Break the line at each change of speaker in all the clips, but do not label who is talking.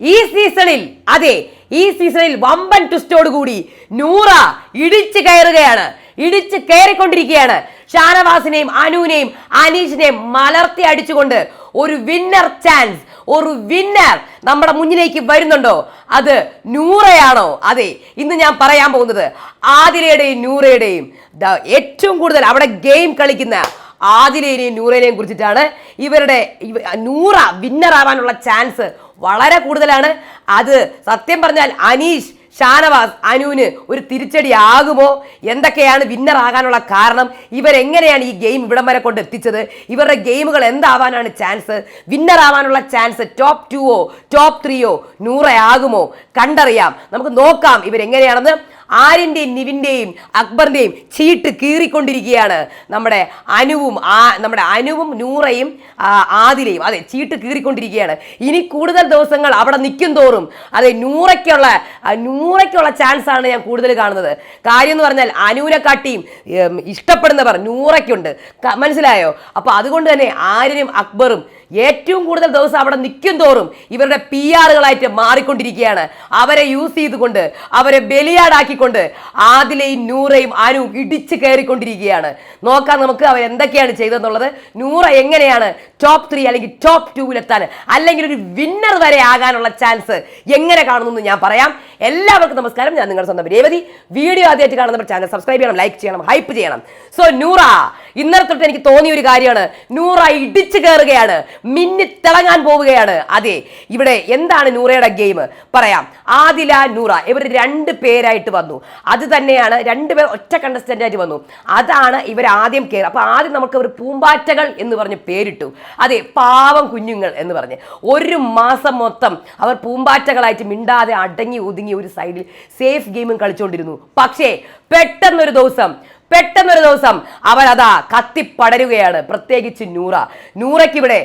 ഈ സീസണിൽ അതെ ഈ സീസണിൽ വമ്പൻ ട്വിസ്റ്റോട് കൂടി നൂറ ഇടിച്ചു കയറുകയാണ്. ഇടിച്ചു കയറിക്കൊണ്ടിരിക്കുകയാണ്. ഷാനവാസിനെയും അനുവിനെയും അനീഷിനെയും മലർത്തി അടിച്ചുകൊണ്ട് ഒരു വിന്നർ ചാൻസ് ഒരു വിന്നർ നമ്മുടെ മുന്നിലേക്ക് വരുന്നുണ്ടോ? അത് നൂറയാണോ? അതെ ഇന്ന് ഞാൻ പറയാൻ പോകുന്നത് ആതിരയുടെയും നൂറയുടെയും ഏറ്റവും കൂടുതൽ അവിടെ ഗെയിം കളിക്കുന്ന ആദിലേനെയും നൂറേനെയും കുറിച്ചിട്ടാണ്. ഇവരുടെ ഇവ- നൂറ വിന്നർ ആവാനുള്ള ചാൻസ് വളരെ കൂടുതലാണ്. അത് സത്യം പറഞ്ഞാൽ അനീഷ് ഷാനവാസ് അനുവിന് ഒരു തിരിച്ചടി ആകുമോ? എന്തൊക്കെയാണ് വിന്നർ ആകാനുള്ള കാരണം? ഇവരെങ്ങനെയാണ് ഈ ഗെയിം ഇവിടം വരെ കൊണ്ട് എത്തിച്ചത് ഇവരുടെ ഗെയിമുകൾ എന്താവാനാണ് ചാൻസ് വിന്നർ ആവാനുള്ള ചാൻസ് ടോപ്പ് ടുവോ ടോപ്പ് ത്രീയോ നൂറയാകുമോ കണ്ടറിയാം. നമുക്ക് നോക്കാം ഇവരെങ്ങനെയാണെന്ന്. ആര്യന്റെയും നിവിന്റെയും അക്ബറിന്റെയും ചീട്ട് കീറിക്കൊണ്ടിരിക്കുകയാണ്. നമ്മുടെ അനുവും ആ നമ്മുടെ അനുവും നൂറയും ആദിലയും. അതെ ചീട്ട് കീറിക്കൊണ്ടിരിക്കുകയാണ്. ഇനി കൂടുതൽ ദിവസങ്ങൾ അവിടെ നിൽക്കും തോറും അതെ നൂറയ്ക്കുള്ള നൂറയ്ക്കുള്ള ചാൻസ് ആണ് ഞാൻ കൂടുതൽ കാണുന്നത്. കാര്യം എന്ന് പറഞ്ഞാൽ അനുവിനെ കാട്ടിയും ഇഷ്ടപ്പെടുന്നവർ നൂറയ്ക്കുണ്ട്. മനസ്സിലായോ? അപ്പോൾ അതുകൊണ്ട് തന്നെ ആര്യനും അക്ബറും ഏറ്റവും കൂടുതൽ ദിവസം അവിടെ നിൽക്കും തോറും ഇവരുടെ പി ആറുകളായിട്ട് മാറിക്കൊണ്ടിരിക്കുകയാണ്. അവരെ യൂസ് ചെയ്തുകൊണ്ട് അവരെ ബലിയാടാക്കിക്കൊണ്ട് ആദിലയും നൂറയും അനു ഇടിച്ചു കയറിക്കൊണ്ടിരിക്കുകയാണ്. നോക്കാം നമുക്ക് അവർ എന്തൊക്കെയാണ് ചെയ്തതെന്നുള്ളത്. നൂറ എങ്ങനെയാണ് ടോപ്പ് ത്രീ അല്ലെങ്കിൽ ടോപ്പ് ടൂവിലെത്താൻ അല്ലെങ്കിൽ ഒരു വിന്നർ വരെ ആകാനുള്ള ചാൻസ് എങ്ങനെ കാണുന്നു എന്ന് ഞാൻ പറയാം. എല്ലാവർക്കും നമസ്കാരം. ഞാൻ നിങ്ങളുടെ സ്വന്തം രേവതി. വീഡിയോ ആദ്യമായിട്ട് കാണുന്നവർ ചാനൽ സബ്സ്ക്രൈബ് ചെയ്യണം ലൈക്ക് ചെയ്യണം ഹൈപ്പ് ചെയ്യണം. സോ നൂറ ഇന്നലെ തൊട്ട് എനിക്ക് തോന്നിയ ഒരു കാര്യമാണ്. നൂറ ഇടിച്ചു കയറുകയാണ് മിന്നി തിളങ്ങാൻ പോവുകയാണ്. അതെ ഇവിടെ എന്താണ് നൂറയുടെ ഗെയിം? പറയാം. ആദില നൂറ. ഇവർ രണ്ട് പേരായിട്ട് വന്നു. അത് തന്നെയാണ് രണ്ടുപേർ ഒറ്റ കണ്ടസ്റ്റന്റ് ആയിട്ട് വന്നു. അതാണ് ഇവർ ആദ്യം കയറി അപ്പൊ ആദ്യം നമുക്ക് ഒരു പൂമ്പാറ്റകൾ എന്ന് പറഞ്ഞ് പേരിട്ടു. അതെ പാവം കുഞ്ഞുങ്ങൾ എന്ന് പറഞ്ഞ്. ഒരു മാസം മൊത്തം അവർ പൂമ്പാറ്റകളായിട്ട് മിണ്ടാതെ അടങ്ങി ഒതുങ്ങി ഒരു സൈഡിൽ സേഫ് ഗെയിമും കളിച്ചുകൊണ്ടിരുന്നു പക്ഷേ പെട്ടെന്നൊരു ദിവസം പെട്ടെന്നൊരു ദിവസം അവൻ അതാ കത്തിപ്പടരുകയാണ്. പ്രത്യേകിച്ച് നൂറ. നൂറയ്ക്ക് ഇവിടെ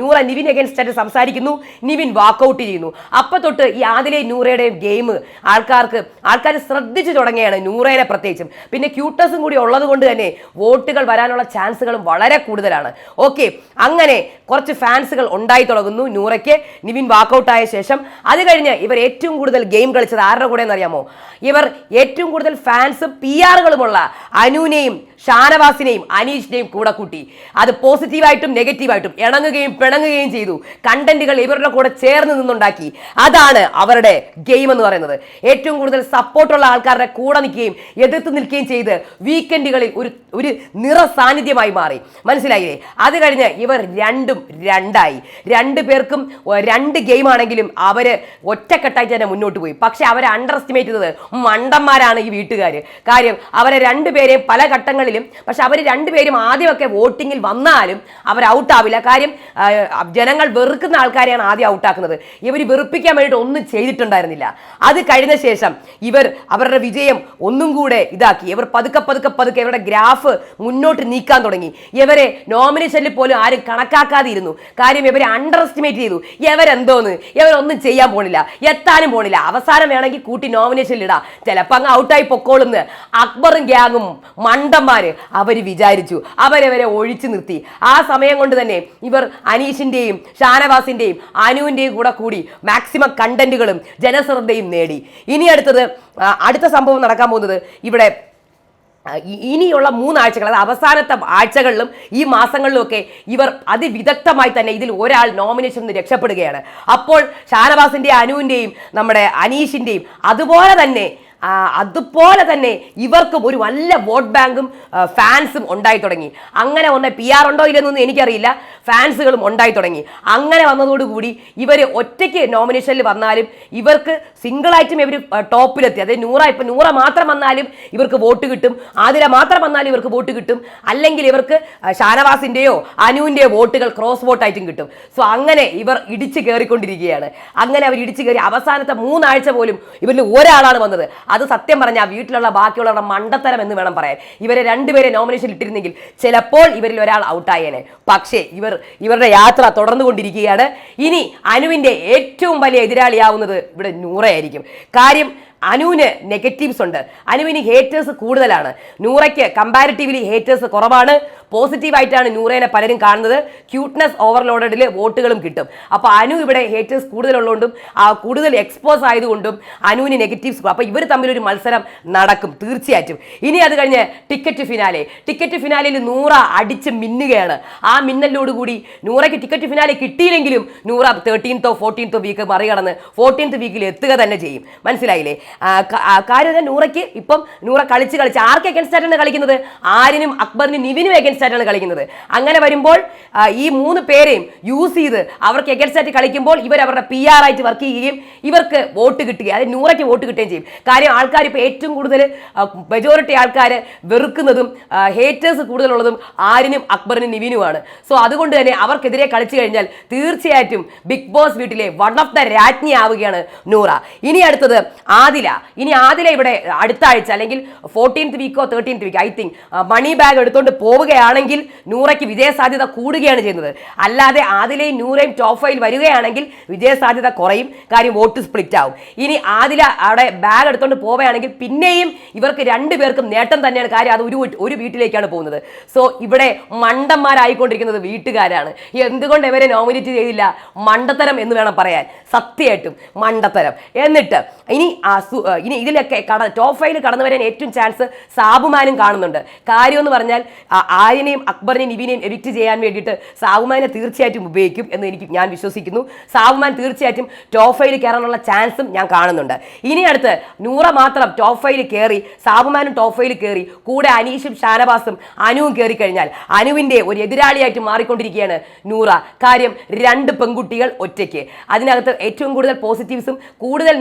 നൂറ നിവിൻ അഗൻസ്റ്റ് ആയിട്ട് സംസാരിക്കുന്നു. നിവിൻ വാക്കൗട്ട് ചെയ്യുന്നു. അപ്പൊ തൊട്ട് ഈ ആദിലെ നൂറയുടെയും ഗെയിം ആൾക്കാർക്ക് ആൾക്കാർ ശ്രദ്ധിച്ചു തുടങ്ങിയാണ് നൂറേനെ പ്രത്യേകിച്ചും. പിന്നെ ക്യൂട്ടസും കൂടി ഉള്ളത് കൊണ്ട് തന്നെ വോട്ടുകൾ വരാനുള്ള ചാൻസുകളും വളരെ കൂടുതലാണ്. ഓക്കെ അങ്ങനെ കുറച്ച് ഫാൻസുകൾ ഉണ്ടായി തുടങ്ങുന്നു നൂറയ്ക്ക്. നിവിൻ വാക്കൗട്ടായ ശേഷം അത് കഴിഞ്ഞ് ഇവർ ഏറ്റവും കൂടുതൽ ഗെയിം കളിച്ചത് ആരുടെ കൂടെ എന്നറിയാമോ ഇവർ ഏറ്റവും കൂടുതൽ ഫാൻസും പി ആറുകളുമുള്ള അനുവിനെയും ഷാനവാസിനെയും അനീഷിനെയും കൂടെ കൂട്ടി. അത് പോസിറ്റീവായിട്ടും നെഗറ്റീവായിട്ടും ഇണങ്ങുകയും പിണങ്ങുകയും ചെയ്തു. കണ്ടന്റുകൾ ഇവരുടെ കൂടെ ചേർന്ന് നിന്നുണ്ടാക്കി. അതാണ് അവരുടെ ഗെയിം എന്ന് പറയുന്നത്. ഏറ്റവും കൂടുതൽ സപ്പോർട്ടുള്ള ആൾക്കാരുടെ കൂടെ നിൽക്കുകയും എതിർത്ത് നിൽക്കുകയും ചെയ്ത് വീക്കെൻഡുകളിൽ ഒരു ഒരു നിറ സാന്നിധ്യമായി മാറി. മനസ്സിലായില്ലേ? അത് കഴിഞ്ഞ് ഇവർ രണ്ടും രണ്ടായി. രണ്ട് പേർക്കും രണ്ട് ഗെയിം ആണെങ്കിലും അവർ ഒറ്റക്കെട്ടായി തന്നെ മുന്നോട്ട് പോയി. പക്ഷെ അവരെ അണ്ടർ എസ്റ്റിമേറ്റ് ചെയ്തത് മണ്ടന്മാരാണ് ഈ വീട്ടുകാർ കാര്യം അവരെ രണ്ടുപേരെയും പല ഘട്ടങ്ങളിലും പക്ഷെ അവർ രണ്ടുപേരും ആദ്യമൊക്കെ വോട്ടിങ്ങിൽ വന്നാലും അവർ ഔട്ടാവില്ല. കാര്യം ജനങ്ങൾ വെറുക്കുന്ന ആൾക്കാരെയാണ് ആദ്യം ഔട്ടാക്കുന്നത്. ഇവർ വെറുപ്പിക്കാൻ വേണ്ടിയിട്ട് ഒന്നും ചെയ്തിട്ടുണ്ടായിരുന്നില്ല. അത് കഴിഞ്ഞ ശേഷം ഇവർ അവരുടെ വിജയം ഒന്നും കൂടെ ഇതാക്കി. ഇവർ പതുക്കെ പതുക്കെ പതുക്കെ ഇവരുടെ ഗ്രാഫ് മുന്നോട്ട് നീക്കാൻ തുടങ്ങി. ഇവരെ നോമിനേഷനിൽ പോലും ആരും കണക്കാക്കാതെ ഇരുന്നു കാര്യം ഇവരെ അണ്ടർ എസ്റ്റിമേറ്റ് ചെയ്തു. ഇവരെന്തോന്ന്? ഇവരൊന്നും ചെയ്യാൻ പോണില്ല. എത്താനും പോണില്ല. അവസാനം വേണമെങ്കിൽ കൂട്ടി നോമിനേഷനിൽ ഇടാം. ചിലപ്പോൾ അങ്ങ് ഔട്ടായി പൊക്കോളുന്ന്. അക്ബറും ഗ്യാങ്ങും മണ്ടന്മാര് അവർ വിചാരിച്ചു. അവരവരെ ഒഴിച്ചു നിർത്തി. ആ സമയം കൊണ്ട് തന്നെ ഇവർ അനീഷിന്റെയും ഷാനവാസിന്റെയും അനുവിന്റെയും കൂടെ കൂടി മാക്സിമം കണ്ടന്റുകളും ജനശ്രദ്ധയും നേടി. ഇനി അടുത്തത് അടുത്ത സംഭവം നടക്കാൻ പോകുന്നത് ഇവിടെ ഇനിയുള്ള മൂന്നാഴ്ചകൾ അത് അവസാനത്തെ ആഴ്ചകളിലും ഈ മാസങ്ങളിലും ഒക്കെ ഇവർ അതിവിദഗ്ധമായി തന്നെ ഇതിൽ ഒരാൾ നോമിനേഷൻ നിന്ന് രക്ഷപ്പെടുകയാണ്. അപ്പോൾ ഷാനവാസിന്റെയും അനുവിന്റെയും നമ്മുടെ അനീഷിന്റെയും അതുപോലെ തന്നെ അതുപോലെ തന്നെ ഇവർക്കും ഒരു നല്ല വോട്ട് ബാങ്കും ഫാൻസും ഉണ്ടായി തുടങ്ങി. അങ്ങനെ വന്ന പി ആർ ഉണ്ടോ ഇല്ലെന്നൊന്നും എനിക്കറിയില്ല. ഫാൻസുകളും ഉണ്ടായി തുടങ്ങി. അങ്ങനെ വന്നതോടുകൂടി ഇവർ ഒറ്റയ്ക്ക് നോമിനേഷനിൽ വന്നാലും ഇവർക്ക് സിംഗിളായിട്ടും ഇവർ ടോപ്പിലെത്തി. അതായത് നൂറ ഇപ്പം നൂറ മാത്രം വന്നാലും ഇവർക്ക് വോട്ട് കിട്ടും. ആതിര മാത്രം വന്നാലും ഇവർക്ക് വോട്ട് കിട്ടും. അല്ലെങ്കിൽ ഇവർക്ക് ഷാനവാസിന്റെയോ അനുവിന്റെയോ വോട്ടുകൾ ക്രോസ് വോട്ടായിട്ടും കിട്ടും. സോ അങ്ങനെ ഇവർ ഇടിച്ച് കയറിക്കൊണ്ടിരിക്കുകയാണ് അങ്ങനെ അവർ ഇടിച്ച് കയറി അവസാനത്തെ മൂന്നാഴ്ച പോലും ഇവരിൽ ഒരാളാണ് വന്നത്. അത് സത്യം പറഞ്ഞാൽ വീട്ടിലുള്ള ബാക്കിയുള്ളവരുടെ മണ്ടത്തരം എന്ന് വേണം പറയാൻ. ഇവരെ രണ്ടുപേരെ നോമിനേഷൻ ഇട്ടിരുന്നെങ്കിൽ ചിലപ്പോൾ ഇവരിൽ ഒരാൾ ഔട്ടായേനെ പക്ഷേ ഇവർ ഇവരുടെ യാത്ര തുടർന്നുകൊണ്ടിരിക്കുകയാണ് ഇനി അനുവിന്റെ ഏറ്റവും വലിയ എതിരാളിയാവുന്നത് ഇവിടെ നൂറയായിരിക്കും. കാര്യം അനുവിന് നെഗറ്റീവ്സ് ഉണ്ട്. അനുവിന് ഹേറ്റേഴ്സ് കൂടുതലാണ്. നൂറയ്ക്ക് കമ്പാരിറ്റീവ്ലി ഹേറ്റേഴ്സ് കുറവാണ്. പോസിറ്റീവായിട്ടാണ് നൂറേനെ പലരും കാണുന്നത്. ക്യൂട്ട്നെസ് ഓവർലോഡഡിൽ വോട്ടുകളും കിട്ടും. അപ്പോൾ അനു ഇവിടെ ഹേറ്റേഴ്സ് കൂടുതലുള്ളതുകൊണ്ടും ആ കൂടുതൽ എക്സ്പോസ് ആയതുകൊണ്ടും അനുവിന് നെഗറ്റീവ്സ് അപ്പോൾ ഇവർ തമ്മിലൊരു മത്സരം നടക്കും തീർച്ചയായിട്ടും. ഇനി അത് കഴിഞ്ഞ് ടിക്കറ്റ് ഫിനാലെ ടിക്കറ്റ് ഫിനാലയിൽ നൂറ അടിച്ച് മിന്നുകയാണ്. ആ മിന്നലോടുകൂടി നൂറയ്ക്ക് ടിക്കറ്റ് ഫിനാലെ കിട്ടിയില്ലെങ്കിലും നൂറ തേർട്ടീൻത്തോ ഫോർട്ടീൻത്തോ വീക്ക് മറികടന്ന് ഫോർട്ടീൻത്ത് വീക്കിൽ എത്തുക തന്നെ ചെയ്യും. മനസ്സിലായില്ലേ? കാര്യം നൂറയ്ക്ക് ഇപ്പം നൂറ കളിച്ച് കളിച്ച് ആർക്ക് എഗൻസ്റ്റ് ആയിട്ടാണ് കളിക്കുന്നത്? ആരിനും അക്ബറിനും നിവിനും എഗൻസ്റ്റ് ആയിട്ടാണ് കളിക്കുന്നത്. അങ്ങനെ വരുമ്പോൾ ഈ മൂന്ന് പേരെയും യൂസ് ചെയ്ത് അവർക്ക് എഗൻസ്റ്റായിട്ട് കളിക്കുമ്പോൾ ഇവർ അവരുടെ പി ആർ ആയിട്ട് വർക്ക് ചെയ്യുകയും ഇവർക്ക് വോട്ട് കിട്ടുകയും അതായത് നൂറയ്ക്ക് വോട്ട് കിട്ടുകയും ചെയ്യും. കാര്യം ആൾക്കാർ ഇപ്പോൾ ഏറ്റവും കൂടുതൽ മെജോറിറ്റി ആൾക്കാർ വെറുക്കുന്നതും ഹേറ്റേഴ്സ് കൂടുതലുള്ളതും ആരിനും അക്ബറിനും നിവിനുമാണ്. സോ അതുകൊണ്ട് തന്നെ അവർക്കെതിരെ കളിച്ചു കഴിഞ്ഞാൽ തീർച്ചയായിട്ടും ബിഗ് ബോസ് വീട്ടിലെ വൺ ഓഫ് ദ രാജ്ഞി ആവുകയാണ് നൂറ. ഇനി അടുത്തത് ആദില. ഇനി ആദില ഇവിടെ അടുത്ത ആഴ്ച അല്ലെങ്കിൽ fourteenth വീക്കോ thirteenth week I think money bag എടുത്തുകൊണ്ട് പോവുകയാണെങ്കിൽ നൂറയ്ക്ക് വിജയസാധ്യത കൂടുകയാണ് ചെയ്യുന്നത്. അല്ലാതെ ആദിലയും നൂറയും ടോപ്പ് ഫൈവ് വരികയാണെങ്കിൽ വിജയസാധ്യത കുറയും. കാര്യം വോട്ട് സ്പ്ലിറ്റ് ആവും. ഇനി ആദില അവിടെ ബാഗ് എടുത്തുകൊണ്ട് പോവുകയാണെങ്കിൽ പിന്നെയും ഇവർക്ക് രണ്ടുപേർക്കും നേട്ടം തന്നെയാണ് കാര്യം. അത് ഒരു ഒരു വീട്ടിലേക്കാണ് പോകുന്നത്. സോ ഇവിടെ മണ്ടന്മാരായിക്കൊണ്ടിരിക്കുന്നത് വീട്ടുകാരാണ്. എന്തുകൊണ്ട് ഇവരെ നോമിനേറ്റ് ചെയ്തില്ല? മണ്ടത്തരം എന്ന് വേണം പറയാൻ. സത്യമായിട്ടും മണ്ടത്തരം. എന്നിട്ട് ഇനി ഇനി ഇതിലൊക്കെ ടോപ്പ് ഫൈവിൽ കടന്നു വരാൻ ഏറ്റവും ചാൻസ് സാബുമാനും കാണുന്നുണ്ട്. കാര്യം എന്ന് പറഞ്ഞാൽ ആ, ആര്യനെയും അക്ബറിനെയും നിവിനെയും എഡിറ്റ് ചെയ്യാൻ വേണ്ടിയിട്ട് സാവുമാനെ തീർച്ചയായിട്ടും ഉപയോഗിക്കും എന്ന് എനിക്ക് ഞാൻ വിശ്വസിക്കുന്നു. സാവുമാൻ തീർച്ചയായിട്ടും ടോപ്പ് ഫൈവിൽ കയറാനുള്ള ചാൻസും ഞാൻ കാണുന്നുണ്ട്. ഇനി അടുത്ത് നൂറ മാത്രം ടോപ്പ് ഫൈവിൽ കയറി സാബുമാനും ടോപ്പ് ഫൈവിൽ കയറി കൂടെ അനീഷും ഷാനവാസും അനുവും കയറി കഴിഞ്ഞാൽ അനുവിന്റെ ഒരു എതിരാളിയായിട്ട് മാറിക്കൊണ്ടിരിക്കുകയാണ് നൂറ. കാര്യം രണ്ട് പെൺകുട്ടികൾ ഒറ്റയ്ക്ക്. അതിനകത്ത് ഏറ്റവും കൂടുതൽ പോസിറ്റീവ്സും കൂടുതൽ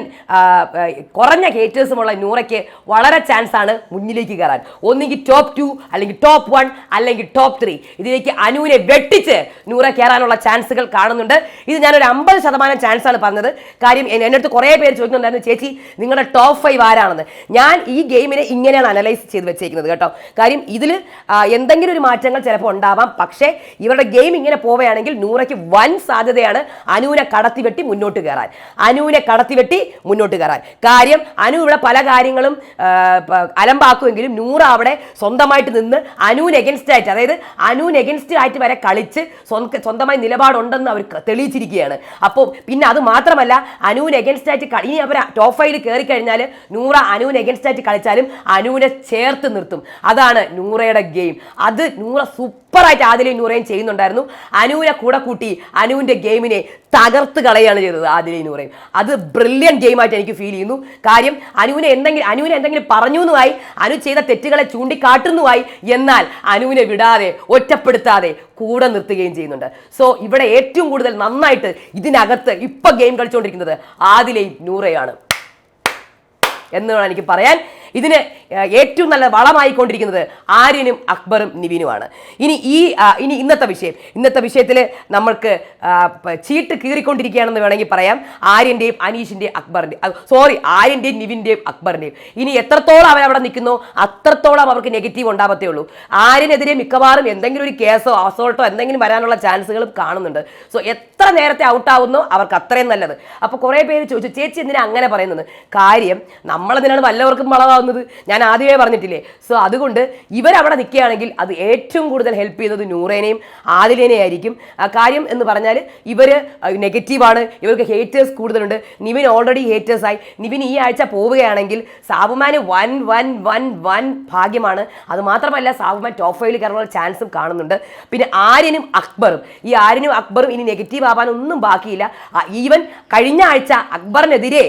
കുറഞ്ഞ ഹേറ്റേഴ്സുമുള്ള നൂറയ്ക്ക് വളരെ ചാൻസാണ് മുന്നിലേക്ക് കയറാൻ. ഒന്നുകിൽ ടോപ്പ് ടു അല്ലെങ്കിൽ ടോപ്പ് വൺ അല്ലെങ്കിൽ ടോപ്പ് ത്രീ ഇതിലേക്ക് അനുവിനെ വെട്ടിച്ച് നൂറ കയറാനുള്ള ചാൻസുകൾ കാണുന്നുണ്ട്. ഇത് ഞാനൊരു അമ്പത് ശതമാനം ചാൻസ് ആണ് പറഞ്ഞത്. കാര്യം എന്നെ അടുത്ത് കുറേ പേര് ചോദിക്കുന്നുണ്ടായിരുന്നു ചേച്ചി നിങ്ങളുടെ ടോപ്പ് ഫൈവ് ആരാണെന്ന്? ഞാൻ ഈ ഗെയിമിനെ ഇങ്ങനെയാണ് അനലൈസ് ചെയ്ത് വെച്ചേക്കുന്നത് കേട്ടോ. കാര്യം ഇതിൽ എന്തെങ്കിലും ഒരു മാറ്റങ്ങൾ ചിലപ്പോൾ ഉണ്ടാവാം. പക്ഷേ ഇവരുടെ ഗെയിം ഇങ്ങനെ പോവുകയാണെങ്കിൽ നൂറയ്ക്ക് വൻ സാധ്യതയാണ് അനുവിനെ കടത്തിവെട്ടി മുന്നോട്ട് കയറാൻ. അനുവിനെ കടത്തിവെട്ടി മുന്നോട്ട് കയറാൻ. കാര്യം അനു ഇവിടെ പല കാര്യങ്ങളും അലമ്പാക്കുമെങ്കിലും നൂറ അവിടെ സ്വന്തമായിട്ട് നിന്ന് അനുവിന് എഗൻസ്റ്റ് ആയിട്ട് അതായത് അനുവിന് എഗൻസ്റ്റ് ആയിട്ട് വരെ കളിച്ച് സ്വന്തമായി നിലപാടുണ്ടെന്ന് അവർ തെളിയിച്ചിരിക്കുകയാണ്. അപ്പോൾ പിന്നെ അത് മാത്രമല്ല അനുവിന് എഗൻസ്റ്റ് ആയിട്ട് ഇനി അവർ ടോപ്പ് ഫൈവിൽ കയറി കഴിഞ്ഞാൽ നൂറ അനുവിന് എഗൻസ്റ്റ് ആയിട്ട് കളിച്ചാലും അനുവിനെ ചേർത്ത് നിർത്തും. അതാണ് നൂറയുടെ ഗെയിം അത് നൂറ സൂപ്പറായിട്ട് ആദിലയും നൂറയും ചെയ്യുന്നുണ്ടായിരുന്നു. അനുവിനെ കൂടെ കൂട്ടി അനുവിന്റെ ഗെയിമിനെ തകർത്ത് കളയാണ് ചെയ്തത് ആദിലയും നൂറയും അത് ബ്രില്യൻ ഗെയിമായിട്ട് എനിക്ക് ഫീൽ ചെയ്യുന്നു. കാര്യം അനുവിനെ എന്തെങ്കിലും അനുവിനെ എന്തെങ്കിലും പറഞ്ഞു എന്നുമായി അനു ചെയ്ത തെറ്റുകളെ ചൂണ്ടിക്കാട്ടുന്നുമായി എന്നാൽ അനുവിനെ വിടാതെ ഒറ്റപ്പെടുത്താതെ കൂടെ നിർത്തുകയും ചെയ്യുന്നുണ്ട്. സോ ഇവിടെ ഏറ്റവും കൂടുതൽ നന്നായിട്ട് ഇതിനകത്ത് ഇപ്പൊ ഗെയിം കളിച്ചുകൊണ്ടിരിക്കുന്നത് ആദിലയും നൂറയാണ്. എന്ന് വേണം എനിക്ക് പറയാൻ. ഇതിന് ഏറ്റവും നല്ല വളമായിക്കൊണ്ടിരിക്കുന്നത് ആര്യനും അക്ബറും നിവിനുമാണ്. ഇനി ഈ ഇനി ഇന്നത്തെ വിഷയം. ഇന്നത്തെ വിഷയത്തിൽ നമ്മൾക്ക് ചീട്ട് കീറിക്കൊണ്ടിരിക്കുകയാണെന്ന് വേണമെങ്കിൽ പറയാം. ആര്യന്റെയും അനീഷിന്റെയും അക്ബറിന്റെയും സോറി ആര്യന്റെയും നിവിന്റെയും അക്ബറിന്റെയും ഇനി എത്രത്തോളം അവരവിടെ നിൽക്കുന്നു? അത്രത്തോളം അവർക്ക് നെഗറ്റീവ് ഉണ്ടാവത്തേ ഉള്ളൂ. ആര്യനെതിരെ മിക്കവാറും എന്തെങ്കിലും ഒരു കേസോ അസോൾട്ടോ എന്തെങ്കിലും വരാനുള്ള ചാൻസുകളും കാണുന്നുണ്ട്. സോ എത്ര നേരത്തെ ഔട്ടാവുന്നോ അവർക്ക് അത്രയും നല്ലത്. അപ്പോൾ കുറേ പേര് ചോദിച്ചു ചേച്ചി എന്തിനാ അങ്ങനെ പറയുന്നത്? കാര്യം നമ്മളെന്തിനാണ് വല്ലവർക്കും വളമാവുന്നത് ഞാൻ ആദ്യമേ പറഞ്ഞിട്ടില്ലേ. സോ അതുകൊണ്ട് ഇവരവിടെ നിൽക്കുകയാണെങ്കിൽ അത് ഏറ്റവും കൂടുതൽ ഹെൽപ്പ് ചെയ്യുന്നത് നൂറേനെയും ആദിലേനെയും ആയിരിക്കും. ആ കാര്യം എന്ന് പറഞ്ഞാൽ ഇവർ നെഗറ്റീവാണ് ഇവർക്ക് ഹേറ്റേഴ്സ് കൂടുതലുണ്ട്. നിവിൻ ഓൾറെഡി ഹേറ്റേഴ്സായി നിവിൻ ഈ ആഴ്ച പോവുകയാണെങ്കിൽ സാബുമാന് വൻ വൻ വൻ വൻ ഭാഗ്യമാണ്. അത് മാത്രമല്ല സാബുമാൻ ടോപ്പ് ഫൈവിൽ കയറാനുള്ള ചാൻസും കാണുന്നുണ്ട്. പിന്നെ ആര്യനും അക്ബറും. ഈ ആര്യനും അക്ബറും ഇനി നെഗറ്റീവ് ആവാനൊന്നും ബാക്കിയില്ല. ഈവൻ കഴിഞ്ഞ ആഴ്ച അക്ബറിനെതിരെ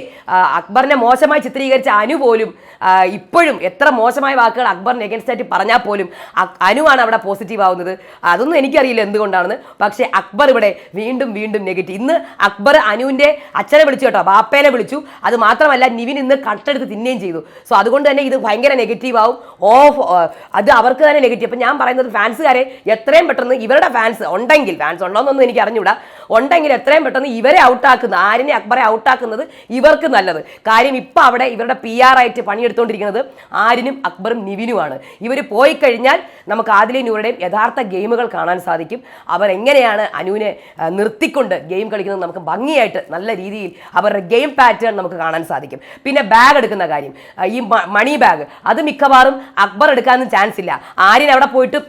അക്ബറിനെ മോശമായി ചിത്രീകരിച്ച അനു പോലും ഇപ്പോഴും എത്ര മോശമായ വാക്കുകൾ അക്ബറിന് എഗൻസ്റ്റ് ആയിട്ട് പറഞ്ഞാൽ പോലും അനുവാണ് അവിടെ പോസിറ്റീവ് ആവുന്നത്. അതൊന്നും എനിക്കറിയില്ല എന്തുകൊണ്ടാണെന്ന്. പക്ഷേ അക്ബർ ഇവിടെ വീണ്ടും വീണ്ടും നെഗറ്റീവ് ഇന്ന് അക്ബർ അനുവിന്റെ അച്ഛനെ വിളിച്ചു കേട്ടോ ബാപ്പേനെ വിളിച്ചു. അത് മാത്രമല്ല നിവിൻ ഇന്ന് കട്ടെടുത്ത് തിന്നുകയും ചെയ്തു. സോ അതുകൊണ്ട് തന്നെ ഇത് ഭയങ്കര നെഗറ്റീവ് ആവും. ഓഫ് അത് അവർക്ക് തന്നെ നെഗറ്റീവ് അപ്പം ഞാൻ പറയുന്നത് ഫാൻസുകാരെ എത്രയും പെട്ടെന്ന് ഇവരുടെ ഫാൻസ് ഉണ്ടെങ്കിൽ ഫാൻസ് ഉണ്ടോയെന്നൊന്നും എനിക്ക് അറിഞ്ഞൂടാ ഉണ്ടെങ്കിൽ എത്രയും പെട്ടെന്ന് ഇവരെ ഔട്ടാക്കുന്ന ആരിനെ അക്ബറെ ഔട്ടാക്കുന്നത് ഇവർക്ക് നല്ലത്. കാര്യം ഇപ്പം അവിടെ ഇവരുടെ പി ആർ ആയിട്ട് പണിയെടുത്തുകൊണ്ടിരിക്കുന്നത് ആരിനും അക്ബറും നിവിനുമാണ്. ഇവർ പോയി കഴിഞ്ഞാൽ നമുക്ക് ആദിലെ നൂറുടെയും യഥാർത്ഥ ഗെയിമുകൾ കാണാൻ സാധിക്കും. അവർ എങ്ങനെയാണ് അനുവിനെ നിർത്തിക്കൊണ്ട് ഗെയിം കളിക്കുന്നത് നമുക്ക് ഭംഗിയായിട്ട് നല്ല രീതിയിൽ അവരുടെ ഗെയിം പാറ്റേൺ നമുക്ക് കാണാൻ സാധിക്കും. പിന്നെ ബാഗ് എടുക്കുന്ന കാര്യം. ഈ മണി ബാഗ് അത് മിക്കവാറും അക്ബർ എടുക്കാനൊന്നും ചാൻസ് ഇല്ല. ആര്യൻ അവിടെ പോയിട്ട്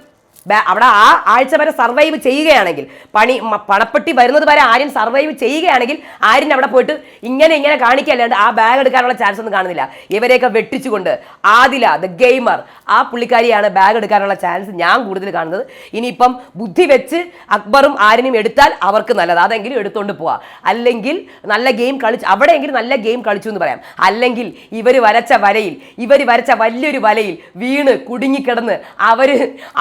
അവിടെ ആ ആഴ്ച വരെ സർവൈവ് ചെയ്യുകയാണെങ്കിൽ പണി പണപ്പെട്ടി വരുന്നത് വരെ ആര്യൻ സർവൈവ് ചെയ്യുകയാണെങ്കിൽ ആര്യൻ അവിടെ പോയിട്ട് ഇങ്ങനെ ഇങ്ങനെ കാണിക്കല്ലാണ്ട് ആ ബാഗ് എടുക്കാനുള്ള ചാൻസ് ഒന്നും കാണുന്നില്ല. ഇവരെയൊക്കെ വെട്ടിച്ചുകൊണ്ട് ആദില ദ ഗെയിമർ ആ പുള്ളിക്കാരിയാണ് ബാഗ് എടുക്കാനുള്ള ചാൻസ് ഞാൻ കൂടുതൽ കാണുന്നത്. ഇനിയിപ്പം ബുദ്ധി വെച്ച് അക്ബറും ആര്യനും എടുത്താൽ അവർക്ക് നല്ലത്. അതെങ്കിലും എടുത്തുകൊണ്ട് പോവാം. അല്ലെങ്കിൽ നല്ല ഗെയിം കളിച്ച് അവിടെയെങ്കിലും നല്ല ഗെയിം കളിച്ചു എന്ന് പറയാം. അല്ലെങ്കിൽ ഇവർ വരച്ച വരയിൽ ഇവർ വരച്ച വലിയൊരു വലയിൽ വീണ് കുടുങ്ങിക്കിടന്ന് അവർ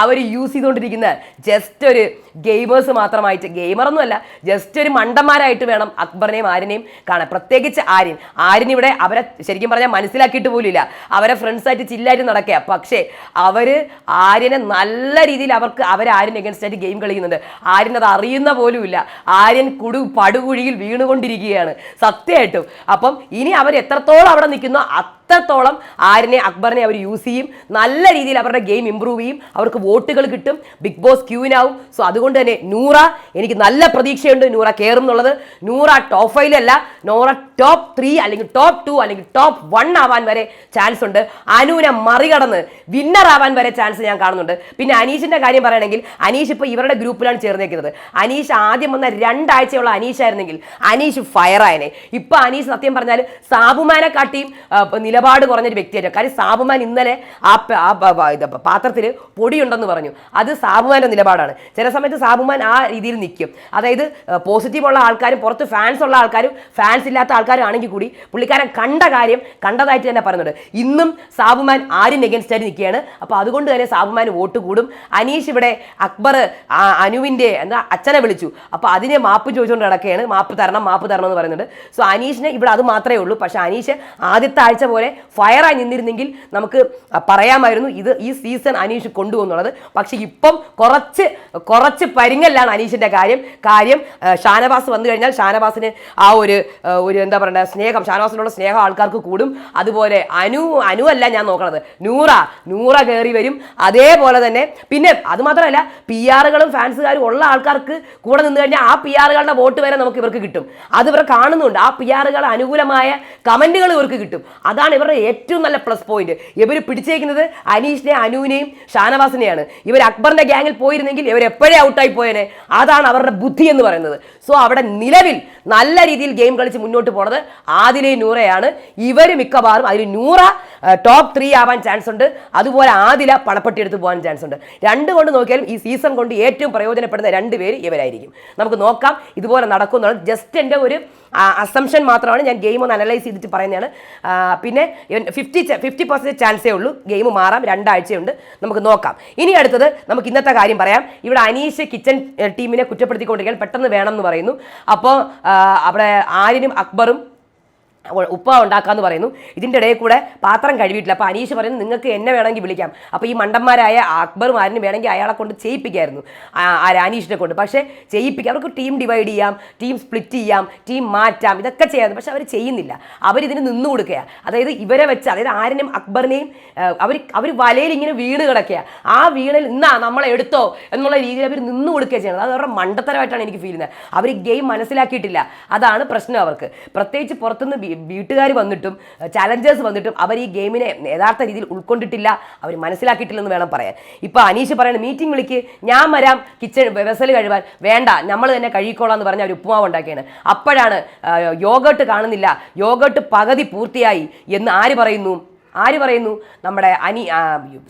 അവർ യൂസ് ചെയ്തുകൊണ്ടിരിക്കുന്ന ജസ്റ്റ് ഒരു ഗെയിമേഴ്സ് മാത്രമായിട്ട് ഗെയിമറൊന്നുമല്ല ജസ്റ്റ് ഒരു മണ്ടന്മാരായിട്ട് വേണം അക്ബറിനെയും ആര്യനെയും കാണാൻ. പ്രത്യേകിച്ച് ആര്യൻ. ആര്യൻ ഇവിടെ അവരെ ശരിക്കും പറഞ്ഞാൽ മനസ്സിലാക്കിയിട്ട് പോലുമില്ല. അവരെ ഫ്രണ്ട്സായിട്ട് ചില്ലായിട്ട് നടക്കുക. പക്ഷേ അവർ ആര്യനെ നല്ല രീതിയിൽ അവർക്ക് അവർ ആര്യൻ എഗൻസ്റ്റ് ആയിട്ട് ഗെയിം കളിക്കുന്നുണ്ട്. ആര്യൻ അത് അറിയുന്ന പോലുമില്ല. ആര്യൻ കുടു പടുകുഴിയിൽ വീണുകൊണ്ടിരിക്കുകയാണ്. സത്യമായിട്ടും. അപ്പം ഇനി അവർ എത്രത്തോളം അവിടെ നിൽക്കുന്നോ അത്രത്തോളം ആര്യനെ അക്ബറിനെ അവർ യൂസ് ചെയ്യും. നല്ല രീതിയിൽ അവരുടെ ഗെയിം ഇമ്പ്രൂവ് ചെയ്യും. അവർക്ക് വോട്ടുകൾ കിട്ടും. ബിഗ് ബോസ് ക്യൂവിനാവും സോ അതുകൊണ്ട് തന്നെ നൂറ എനിക്ക് നല്ല പ്രതീക്ഷയുണ്ട് നൂറ കയറും എന്നുള്ളത്. നൂറ ടോപ്പ് ഫൈവിലല്ല നൂറ ടോപ്പ് ത്രീ അല്ലെങ്കിൽ ടോപ്പ് ടു അല്ലെങ്കിൽ ടോപ്പ് വൺ ആവാൻ വരെ ചാൻസ് ഉണ്ട്. അനുവിനെ മറികടന്ന് വിന്നർ ആവാൻ വരെ ചാൻസ് ഞാൻ കാണുന്നുണ്ട്. പിന്നെ അനീഷിന്റെ കാര്യം പറയുകയാണെങ്കിൽ അനീഷ് ഇപ്പോൾ ഇവരുടെ ഗ്രൂപ്പിലാണ് ചേർന്നേക്കുന്നത്. അനീഷ് ആദ്യം വന്ന രണ്ടാഴ്ചയുള്ള അനീഷ് ആയിരുന്നെങ്കിൽ അനീഷ് ഫയർ ആയനെ. ഇപ്പൊ അനീഷ് സത്യം പറഞ്ഞാൽ സാബുമാനെ കാട്ടിയും നിലപാട് കുറഞ്ഞൊരു വ്യക്തിയായിരുന്നു. കാര്യം സാബുമാൻ ഇന്നലെ ആ പാത്രത്തിൽ പൊടിയുണ്ടെന്ന് പറഞ്ഞു. അത് സാബുമാന്റെ നിലപാടാണ്. ചില സമയത്ത് സാബുമാൻ ആ രീതിയിൽ നിൽക്കും. അതായത് പോസിറ്റീവ് ഉള്ള ആൾക്കാരും പുറത്ത് ഫാൻസ് ഉള്ള ആൾക്കാരും ഫാൻസ് ഇല്ലാത്ത ആൾക്കാരും ആണെങ്കിൽ കൂടി പുള്ളിക്കാരൻ കണ്ട കാര്യം കണ്ടതായിട്ട് തന്നെ പറയുന്നുണ്ട്. ഇന്നും സാബുമാൻ ആരും എഗൻസ്റ്റ് ആയിട്ട് നിൽക്കുകയാണ്. അപ്പോൾ അതുകൊണ്ട് തന്നെ സാബുമാൻ വോട്ട് കൂടും. അനീഷ് ഇവിടെ അക്ബർ അനുവിന്റെ എന്താ അച്ഛനെ വിളിച്ചു. അപ്പോൾ അതിനെ മാപ്പ് ചോദിച്ചുകൊണ്ട് നടക്കുകയാണ്. മാപ്പ് തരണം മാപ്പ് തരണം എന്ന് പറയുന്നുണ്ട്. സോ അനീഷിന് ഇവിടെ അത് മാത്രമേ ഉള്ളൂ. പക്ഷേ അനീഷ് ആദ്യത്തെ ആഴ്ച പോലെ ഫയറായി നിന്നിരുന്നെങ്കിൽ നമുക്ക് പറയാമായിരുന്നു ഇത് ഈ സീസൺ അനീഷ് കൊണ്ടുപോകുന്നുള്ളത്. പക്ഷേ ഇപ്പം കുറച്ച് കുറച്ച് പരിങ്ങല്ലാണ് അനീഷിന്റെ കാര്യം. കാര്യം ഷാനവാസ് വന്നു കഴിഞ്ഞാൽ ഷാനവാസിന് ആ ഒരു ഒരു എന്താ പറയുക സ്നേഹം ഷാനവാസിനോട് സ്നേഹം ആൾക്കാർക്ക് കൂടും. അതുപോലെ അനു അനു അല്ല ഞാൻ നോക്കണത്. നൂറ നൂറ കയറി വരും. അതേപോലെ തന്നെ പിന്നെ അത് മാത്രമല്ല പി ആറുകളും ഫാൻസുകാരും ഉള്ള ആൾക്കാർക്ക് കൂടെ നിന്ന് കഴിഞ്ഞാൽ ആ പി ആറുകളുടെ വോട്ട് വരെ നമുക്ക് ഇവർക്ക് കിട്ടും. അത് ഇവർ കാണുന്നുണ്ട്. ആ പി ആറുകൾ അനുകൂലമായ കമന്റുകൾ ഇവർക്ക് കിട്ടും. അതാണ് ഇവരുടെ ഏറ്റവും നല്ല പ്ലസ് പോയിന്റ്. ഇവർ പിടിച്ചേക്കുന്നത് അനീഷിനെ അനുവിനെയും ഷാനവാസിനെയാണ്. ഇവർ അക്ബറിന്റെ ഗ്യാങ്ങിൽ പോയിരുന്നെങ്കിൽ ഇവർ എപ്പോഴേ ഔട്ടായി പോയേനെ? അതാണ് അവരുടെ ബുദ്ധി എന്ന് പറയുന്നത്. സോ അവിടെ നിലവിൽ നല്ല രീതിയിൽ ഗെയിം കളിച്ച് മുന്നോട്ട് പോണത് ആദിലെ നൂറയാണ്. ഇവർ മിക്കവാറും അതിൽ നൂറ ടോപ്പ് ത്രീ ആവാൻ ചാൻസ് ഉണ്ട്. അതുപോലെ ആദില പണപ്പെട്ടി എടുത്ത് പോകാൻ ചാൻസ് ഉണ്ട്. രണ്ട് കൊണ്ട് നോക്കിയാലും ഈ സീസൺ കൊണ്ട് ഏറ്റവും പ്രയോജനപ്പെടുന്ന രണ്ട് പേര് ഇവരായിരിക്കും. നമുക്ക് നോക്കാം. ഇതുപോലെ നടക്കുന്നുള്ളത് ജസ്റ്റ് എന്റെ ഒരു അസംഷൻ മാത്രമാണ് ഞാൻ ഗെയിം ഒന്ന് അനലൈസ് ചെയ്തിട്ട് പറയുന്നതാണ്. പിന്നെ ഫിഫ്റ്റി ഫിഫ്റ്റി പെർസെന്റ് ചാൻസേ ഉള്ളൂ. ഗെയിം മാറാം. രണ്ടാഴ്ചയുണ്ട്. നമുക്ക് നോക്കാം. ഇനി അടുത്തത് നമുക്ക് ഇന്നത്തെ കാര്യം പറയാം. ഇവിടെ അനീഷ് കിച്ചൺ ടീമിനെ കുറ്റപ്പെടുത്തിക്കൊണ്ടിരിക്കാൻ പെട്ടെന്ന് വേണം എന്ന് പറയുന്നു. അപ്പോൾ അവിടെ ആര്യനും അക്ബറും ഉപ്പ ഉണ്ടാക്കാന്ന് പറയുന്നു. ഇതിന്റെ ഇടയിൽ കൂടെ പാത്രം കഴുകിയിട്ടില്ല. അപ്പോൾ അനീഷ് പറയുന്നു നിങ്ങൾക്ക് എന്നെ വേണമെങ്കിൽ വിളിക്കാം. അപ്പോൾ ഈ മണ്ടന്മാരായ അക്ബർ ആരിനും വേണമെങ്കിൽ അയാളെ കൊണ്ട് ചെയ്യിപ്പിക്കായിരുന്നു. ആ- അനീഷിനെ കൊണ്ട്. പക്ഷേ ചെയ്യിപ്പിക്കാം. അവർക്ക് ടീം ഡിവൈഡ് ചെയ്യാം ടീം സ്പ്ലിറ്റ് ചെയ്യാം ടീം മാറ്റാം ഇതൊക്കെ ചെയ്യാം. പക്ഷേ അവർ ചെയ്യുന്നില്ല. അവരിതിന് നിന്നു കൊടുക്കുക അതായത് ഇവരെ വെച്ച് അതായത് ആരിനും അക്ബറിനെയും അവർ അവർ വലയിൽ ഇങ്ങനെ വീണ് കിടക്കുക ആ വീണിൽ ഇന്നാ നമ്മളെ എടുത്തോ എന്നുള്ള രീതിയിൽ അവർ നിന്നു കൊടുക്കുക ചെയ്യുന്നത്. അത് അവരുടെ മണ്ടത്തരമായിട്ടാണ് എനിക്ക് ഫീൽ ചെയ്യുന്നത്. അവർ ഗെയിം മനസ്സിലാക്കിയിട്ടില്ല. അതാണ് പ്രശ്നം അവർക്ക്. പ്രത്യേകിച്ച് പുറത്തുനിന്ന് വീട്ടുകാർ വന്നിട്ടും ചലഞ്ചേഴ്സ് വന്നിട്ടും അവർ ഈ ഗെയിമിനെ യഥാർത്ഥ രീതിയിൽ ഉൾക്കൊണ്ടിട്ടില്ല അവർ മനസ്സിലാക്കിയിട്ടില്ലെന്ന് വേണം പറയാൻ. ഇപ്പോൾ അനീഷ് പറയുന്നത് മീറ്റിംഗ് വിളിക്ക് ഞാൻ വരാം കിച്ചൺ വെസൽ കഴിവാൻ. വേണ്ട നമ്മൾ തന്നെ കഴിക്കോളാം എന്ന് പറഞ്ഞ ഒരു ഉപ്പുമാവ് ഉണ്ടാക്കിയാണ്. അപ്പോഴാണ് യോഗട്ട് കാണുന്നില്ല. യോഗട്ട് പകുതി പൂർത്തിയായി എന്ന് ആര് പറയുന്നു? ആര് പറയുന്നു? നമ്മുടെ അനി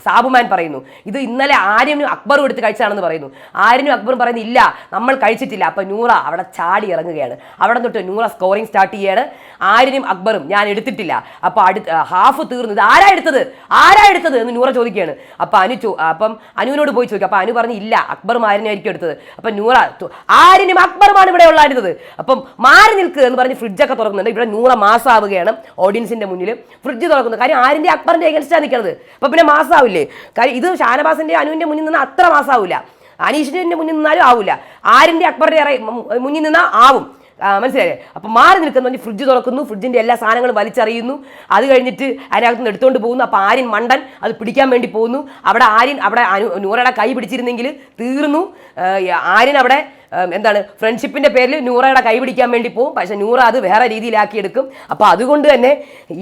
സാബുമാൻ പറയുന്നു. ഇത് ഇന്നലെ ആര്യനും അക്ബറും എടുത്ത് കഴിച്ചതാണെന്ന് പറയുന്നു. ആര്യനും അക്ബറും പറയുന്നു ഇല്ല നമ്മൾ കഴിച്ചിട്ടില്ല. അപ്പൊ നൂറ അവിടെ ചാടി ഇറങ്ങുകയാണ്. അവിടെ തൊട്ട് നൂറ സ്കോറിംഗ് സ്റ്റാർട്ട് ചെയ്യാണ്. ആര്യനും അക്ബറും ഞാൻ എടുത്തിട്ടില്ല. അപ്പൊ അടുത്ത് ഹാഫ് തീർന്നു. ഇത് ആരാ എടുത്തത്? ആരാ എടുത്തത്? എന്ന് നൂറ ചോദിക്കുകയാണ്. അപ്പൊ അനു ചോ അപ്പം അനുവിനോട് പോയി ചോദിക്കും. അപ്പൊ അനു പറഞ്ഞു ഇല്ല അക്ബറും ആര്യനായിരിക്കും എടുത്തത്. അപ്പൊ നൂറ ആര്യനും അക്ബറുമാണ് ഇവിടെ ഉള്ളായിരുന്നത്. അപ്പം മാറി നിൽക്കുക എന്ന് പറഞ്ഞ് ഫ്രിഡ്ജൊക്കെ തുറക്കുന്നുണ്ട്. ഇവിടെ നൂറ മാസമാവുകയാണ് ഓഡിയൻസിന്റെ മുന്നിൽ ഫ്രിഡ്ജ് തുറക്കുന്നത് കാര്യം ആരിന്റെ അക്ബറിന്റെ എഗൻസ്റ്റാണ് നിൽക്കുന്നത് അപ്പൊ പിന്നെ മാസാവില്ലേ? കാര്യം ഇത് ഷാനവാസിന്റെ അനുവിന്റെ മുന്നിൽ നിന്ന് അത്ര മാസാവില്ല. അനീഷിന്റെ മുന്നിൽ നിന്നാലും ആവില്ല. ആരിന്റെ അക്ബറിന്റെ മുന്നിൽ നിന്നാ ആവും. മനസ്സിലായില്ലേ? അപ്പോൾ മാറി നിൽക്കുന്ന ഫ്രിഡ്ജ് തുറക്കുന്നു ഫ്രിഡ്ജിന്റെ എല്ലാ സാധനങ്ങളും വലിച്ചറിയുന്നു. അത് കഴിഞ്ഞിട്ട് അതിനകത്ത് നിന്ന് എടുത്തുകൊണ്ട് പോകുന്നു. അപ്പം ആര്യൻ മണ്ടൻ അത് പിടിക്കാൻ വേണ്ടി പോകുന്നു. അവിടെ ആര്യൻ അവിടെ നൂറയുടെ കൈ പിടിച്ചിരുന്നെങ്കിൽ തീർന്നു. ആര്യൻ അവിടെ എന്താണ് ഫ്രണ്ട്ഷിപ്പിന്റെ പേരിൽ നൂറയുടെ കൈ പിടിക്കാൻ വേണ്ടി പോകും. പക്ഷെ നൂറ അത് വേറെ രീതിയിലാക്കി എടുക്കും അപ്പോൾ അതുകൊണ്ട് തന്നെ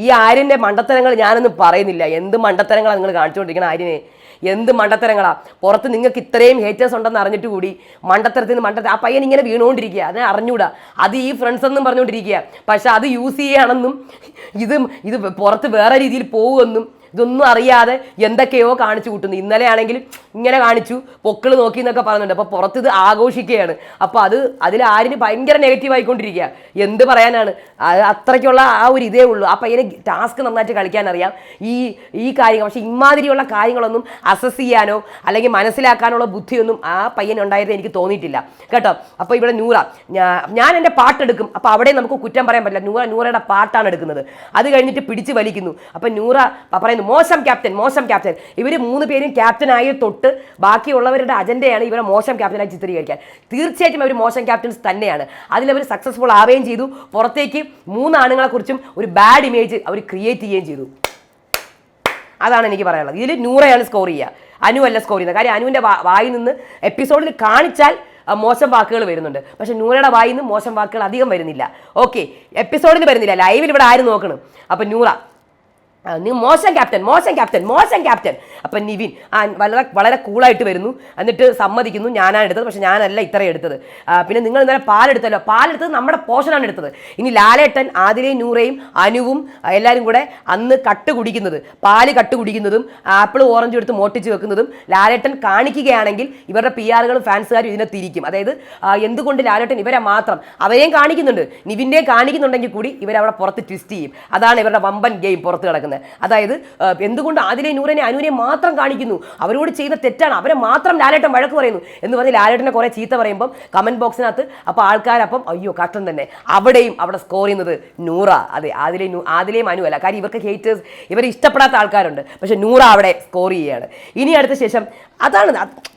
ഈ ആര്യന്റെ മണ്ടത്തരങ്ങൾ ഞാനൊന്നും പറയുന്നില്ല. എന്ത് മണ്ടത്തരങ്ങളാണ് നിങ്ങൾ കാണിച്ചുകൊണ്ടിരിക്കണം ആര്യനെ? എന്ത് മണ്ടത്തരങ്ങളാ? പുറത്ത് നിങ്ങൾക്ക് ഇത്രയും ഹേറ്റേഴ്സ് ഉണ്ടെന്ന് അറിഞ്ഞിട്ട് കൂടി മണ്ടത്തരത്തിൽ നിന്ന് മണ്ടത്തരം ആ പയ്യൻ ഇങ്ങനെ വീണുകൊണ്ടിരിക്കുക അതിനെ അറിഞ്ഞൂടാ. അത് ഈ ഫ്രണ്ട്സ് എന്നും പറഞ്ഞുകൊണ്ടിരിക്കുക പക്ഷെ അത് യൂസ് ചെയ്യുകയാണെന്നും ഇത് ഇത് പുറത്ത് വേറെ രീതിയിൽ പോകുമെന്നും ഇതൊന്നും അറിയാതെ എന്തൊക്കെയോ കാണിച്ചു കൂട്ടുന്നു. ഇന്നലെ ആണെങ്കിലും ഇങ്ങനെ കാണിച്ചു പൊക്കിൾ നോക്കി എന്നൊക്കെ പറയുന്നുണ്ട് അപ്പോൾ പുറത്ത് ഇത് ആഘോഷിക്കുകയാണ്. അപ്പോൾ അത് അതിൽ ആരിന് ഭയങ്കര നെഗറ്റീവ് ആയിക്കൊണ്ടിരിക്കുക എന്ത് പറയാനാണ്? അത് അത്രയ്ക്കുള്ള ആ ഒരു ഇതേ ഉള്ളൂ. ആ പയ്യനെ ടാസ്ക് നന്നായിട്ട് കളിക്കാൻ അറിയാം ഈ ഈ കാര്യങ്ങൾ പക്ഷേ ഇമാതിരിയുള്ള കാര്യങ്ങളൊന്നും അസസ് ചെയ്യാനോ അല്ലെങ്കിൽ മനസ്സിലാക്കാനുള്ള ബുദ്ധിയൊന്നും ആ പയ്യന് ഉണ്ടായത് എനിക്ക് തോന്നിയിട്ടില്ല. കേട്ടോ? അപ്പോൾ ഇവിടെ നൂറ. ഞാൻ എന്റെ പാട്ടെടുക്കും അപ്പോൾ അവിടെ നമുക്ക് കുറ്റം പറയാൻ പറ്റില്ല. നൂറ നൂറയുടെ പാട്ടാണ് എടുക്കുന്നത്. അത് കഴിഞ്ഞിട്ട് പിടിച്ച് വലിക്കുന്നു. അപ്പം നൂറ പറയുന്നു മോശം ക്യാപ്റ്റൻ മോശം ക്യാപ്റ്റൻ. ഇവർ മൂന്ന് പേരും ക്യാപ്റ്റനായി തൊട്ട് ബാക്കിയുള്ളവരുടെ അജണ്ടയാണ് ഇവരെ മോശം ക്യാപ്റ്റനായി ചിത്രീകരിക്കാൻ. തീർച്ചയായിട്ടും അവർ മോശം ക്യാപ്റ്റൻസ് തന്നെയാണ്. അതിലവർ സക്സസ്ഫുൾ ആവുകയും ചെയ്തു. പുറത്തേക്ക് മൂന്ന് ആണുങ്ങളെക്കുറിച്ചും ഒരു ബാഡ് ഇമേജ് അവർ ക്രിയേറ്റ് ചെയ്യുകയും ചെയ്തു. അതാണ് എനിക്ക് പറയാനുള്ളത്. ഇതിൽ നൂറയാണ് സ്കോർ ചെയ്യുക. അനു അല്ല സ്കോർ ചെയ്യുന്നത്. കാര്യം അനുവിന്റെ വായിൽ നിന്ന് എപ്പിസോഡിൽ കാണിച്ചാൽ മോശം വാക്കുകൾ വരുന്നുണ്ട്. പക്ഷെ നൂറയുടെ വായിൽ നിന്ന് മോശം വാക്കുകൾ അധികം വരുന്നില്ല. ഓക്കെ എപ്പിസോഡിൽ വരുന്നില്ല. ലൈവിൽ ഇവിടെ ആരും നോക്കണം? അപ്പം നൂറ. നീ മോശം ക്യാപ്റ്റൻ മോശം ക്യാപ്റ്റൻ മോശം ക്യാപ്റ്റൻ. അപ്പം നിവിൻ ആ വളരെ വളരെ കൂളായിട്ട് വരുന്നു. എന്നിട്ട് സമ്മതിക്കുന്നു ഞാനാണ് എടുത്തത് പക്ഷേ ഞാനല്ല ഇത്രയും എടുത്തത്. പിന്നെ നിങ്ങൾ ഇന്നലെ പാലെടുത്തല്ലോ. പാലെടുത്തത് നമ്മുടെ പോഷനാണ് എടുത്തത്. ഇനി ലാലേട്ടൻ ആദിലയും നൂറയും അനുവും എല്ലാവരും കൂടെ അന്ന് കട്ട് കുടിക്കുന്നത് പാൽ കട്ട് കുടിക്കുന്നതും ആപ്പിൾ ഓറഞ്ച് എടുത്ത് മോട്ടിച്ച് വെക്കുന്നതും ലാലേട്ടൻ കാണിക്കുകയാണെങ്കിൽ ഇവരുടെ പി ആറുകളും ഫാൻസുകാരും ഇതിനെ തിരിക്കും. അതായത് എന്തുകൊണ്ട് ലാലേട്ടൻ ഇവരെ മാത്രം അവരെയും കാണിക്കുന്നുണ്ട്. നിവിന്റെയും കാണിക്കുന്നുണ്ടെങ്കിൽ കൂടി ഇവരവിടെ പുറത്ത് ട്വിസ്റ്റ് ചെയ്യും. അതാണ് ഇവരുടെ വമ്പൻ ഗെയിം പുറത്ത് കിടക്കുന്നത്. അതായത് എന്തുകൊണ്ട് ആദിലെ നൂറിനെ അനുവിനെ മാത്രം കാണിക്കുന്നു? അവരോട് ചെയ്ത തെറ്റാണ്. അവരെ മാത്രം ലാലേട്ടൻ വഴക്ക് പറയുന്നു. എന്ന് പറഞ്ഞ് ലാലേട്ടനെ കുറെ ചീത്ത പറയുമ്പം കമന്റ് ബോക്സിനകത്ത് അപ്പോൾ ആൾക്കാരപ്പം അയ്യോ കഷ്ടം തന്നെ. അവിടെയും അവിടെ സ്കോർ ചെയ്യുന്നത് നൂറ. അതെ ആദിലെ നൂ ആദിലെയും അനു അല്ല. കാര്യം ഇവർക്ക് ഹേറ്റേഴ്സ് ഇവരെ ഇഷ്ടപ്പെടാത്ത ആൾക്കാരുണ്ട്. പക്ഷെ നൂറ അവിടെ സ്കോർ ചെയ്യുകയാണ്. ഇനി അടുത്ത ശേഷം അതാണ്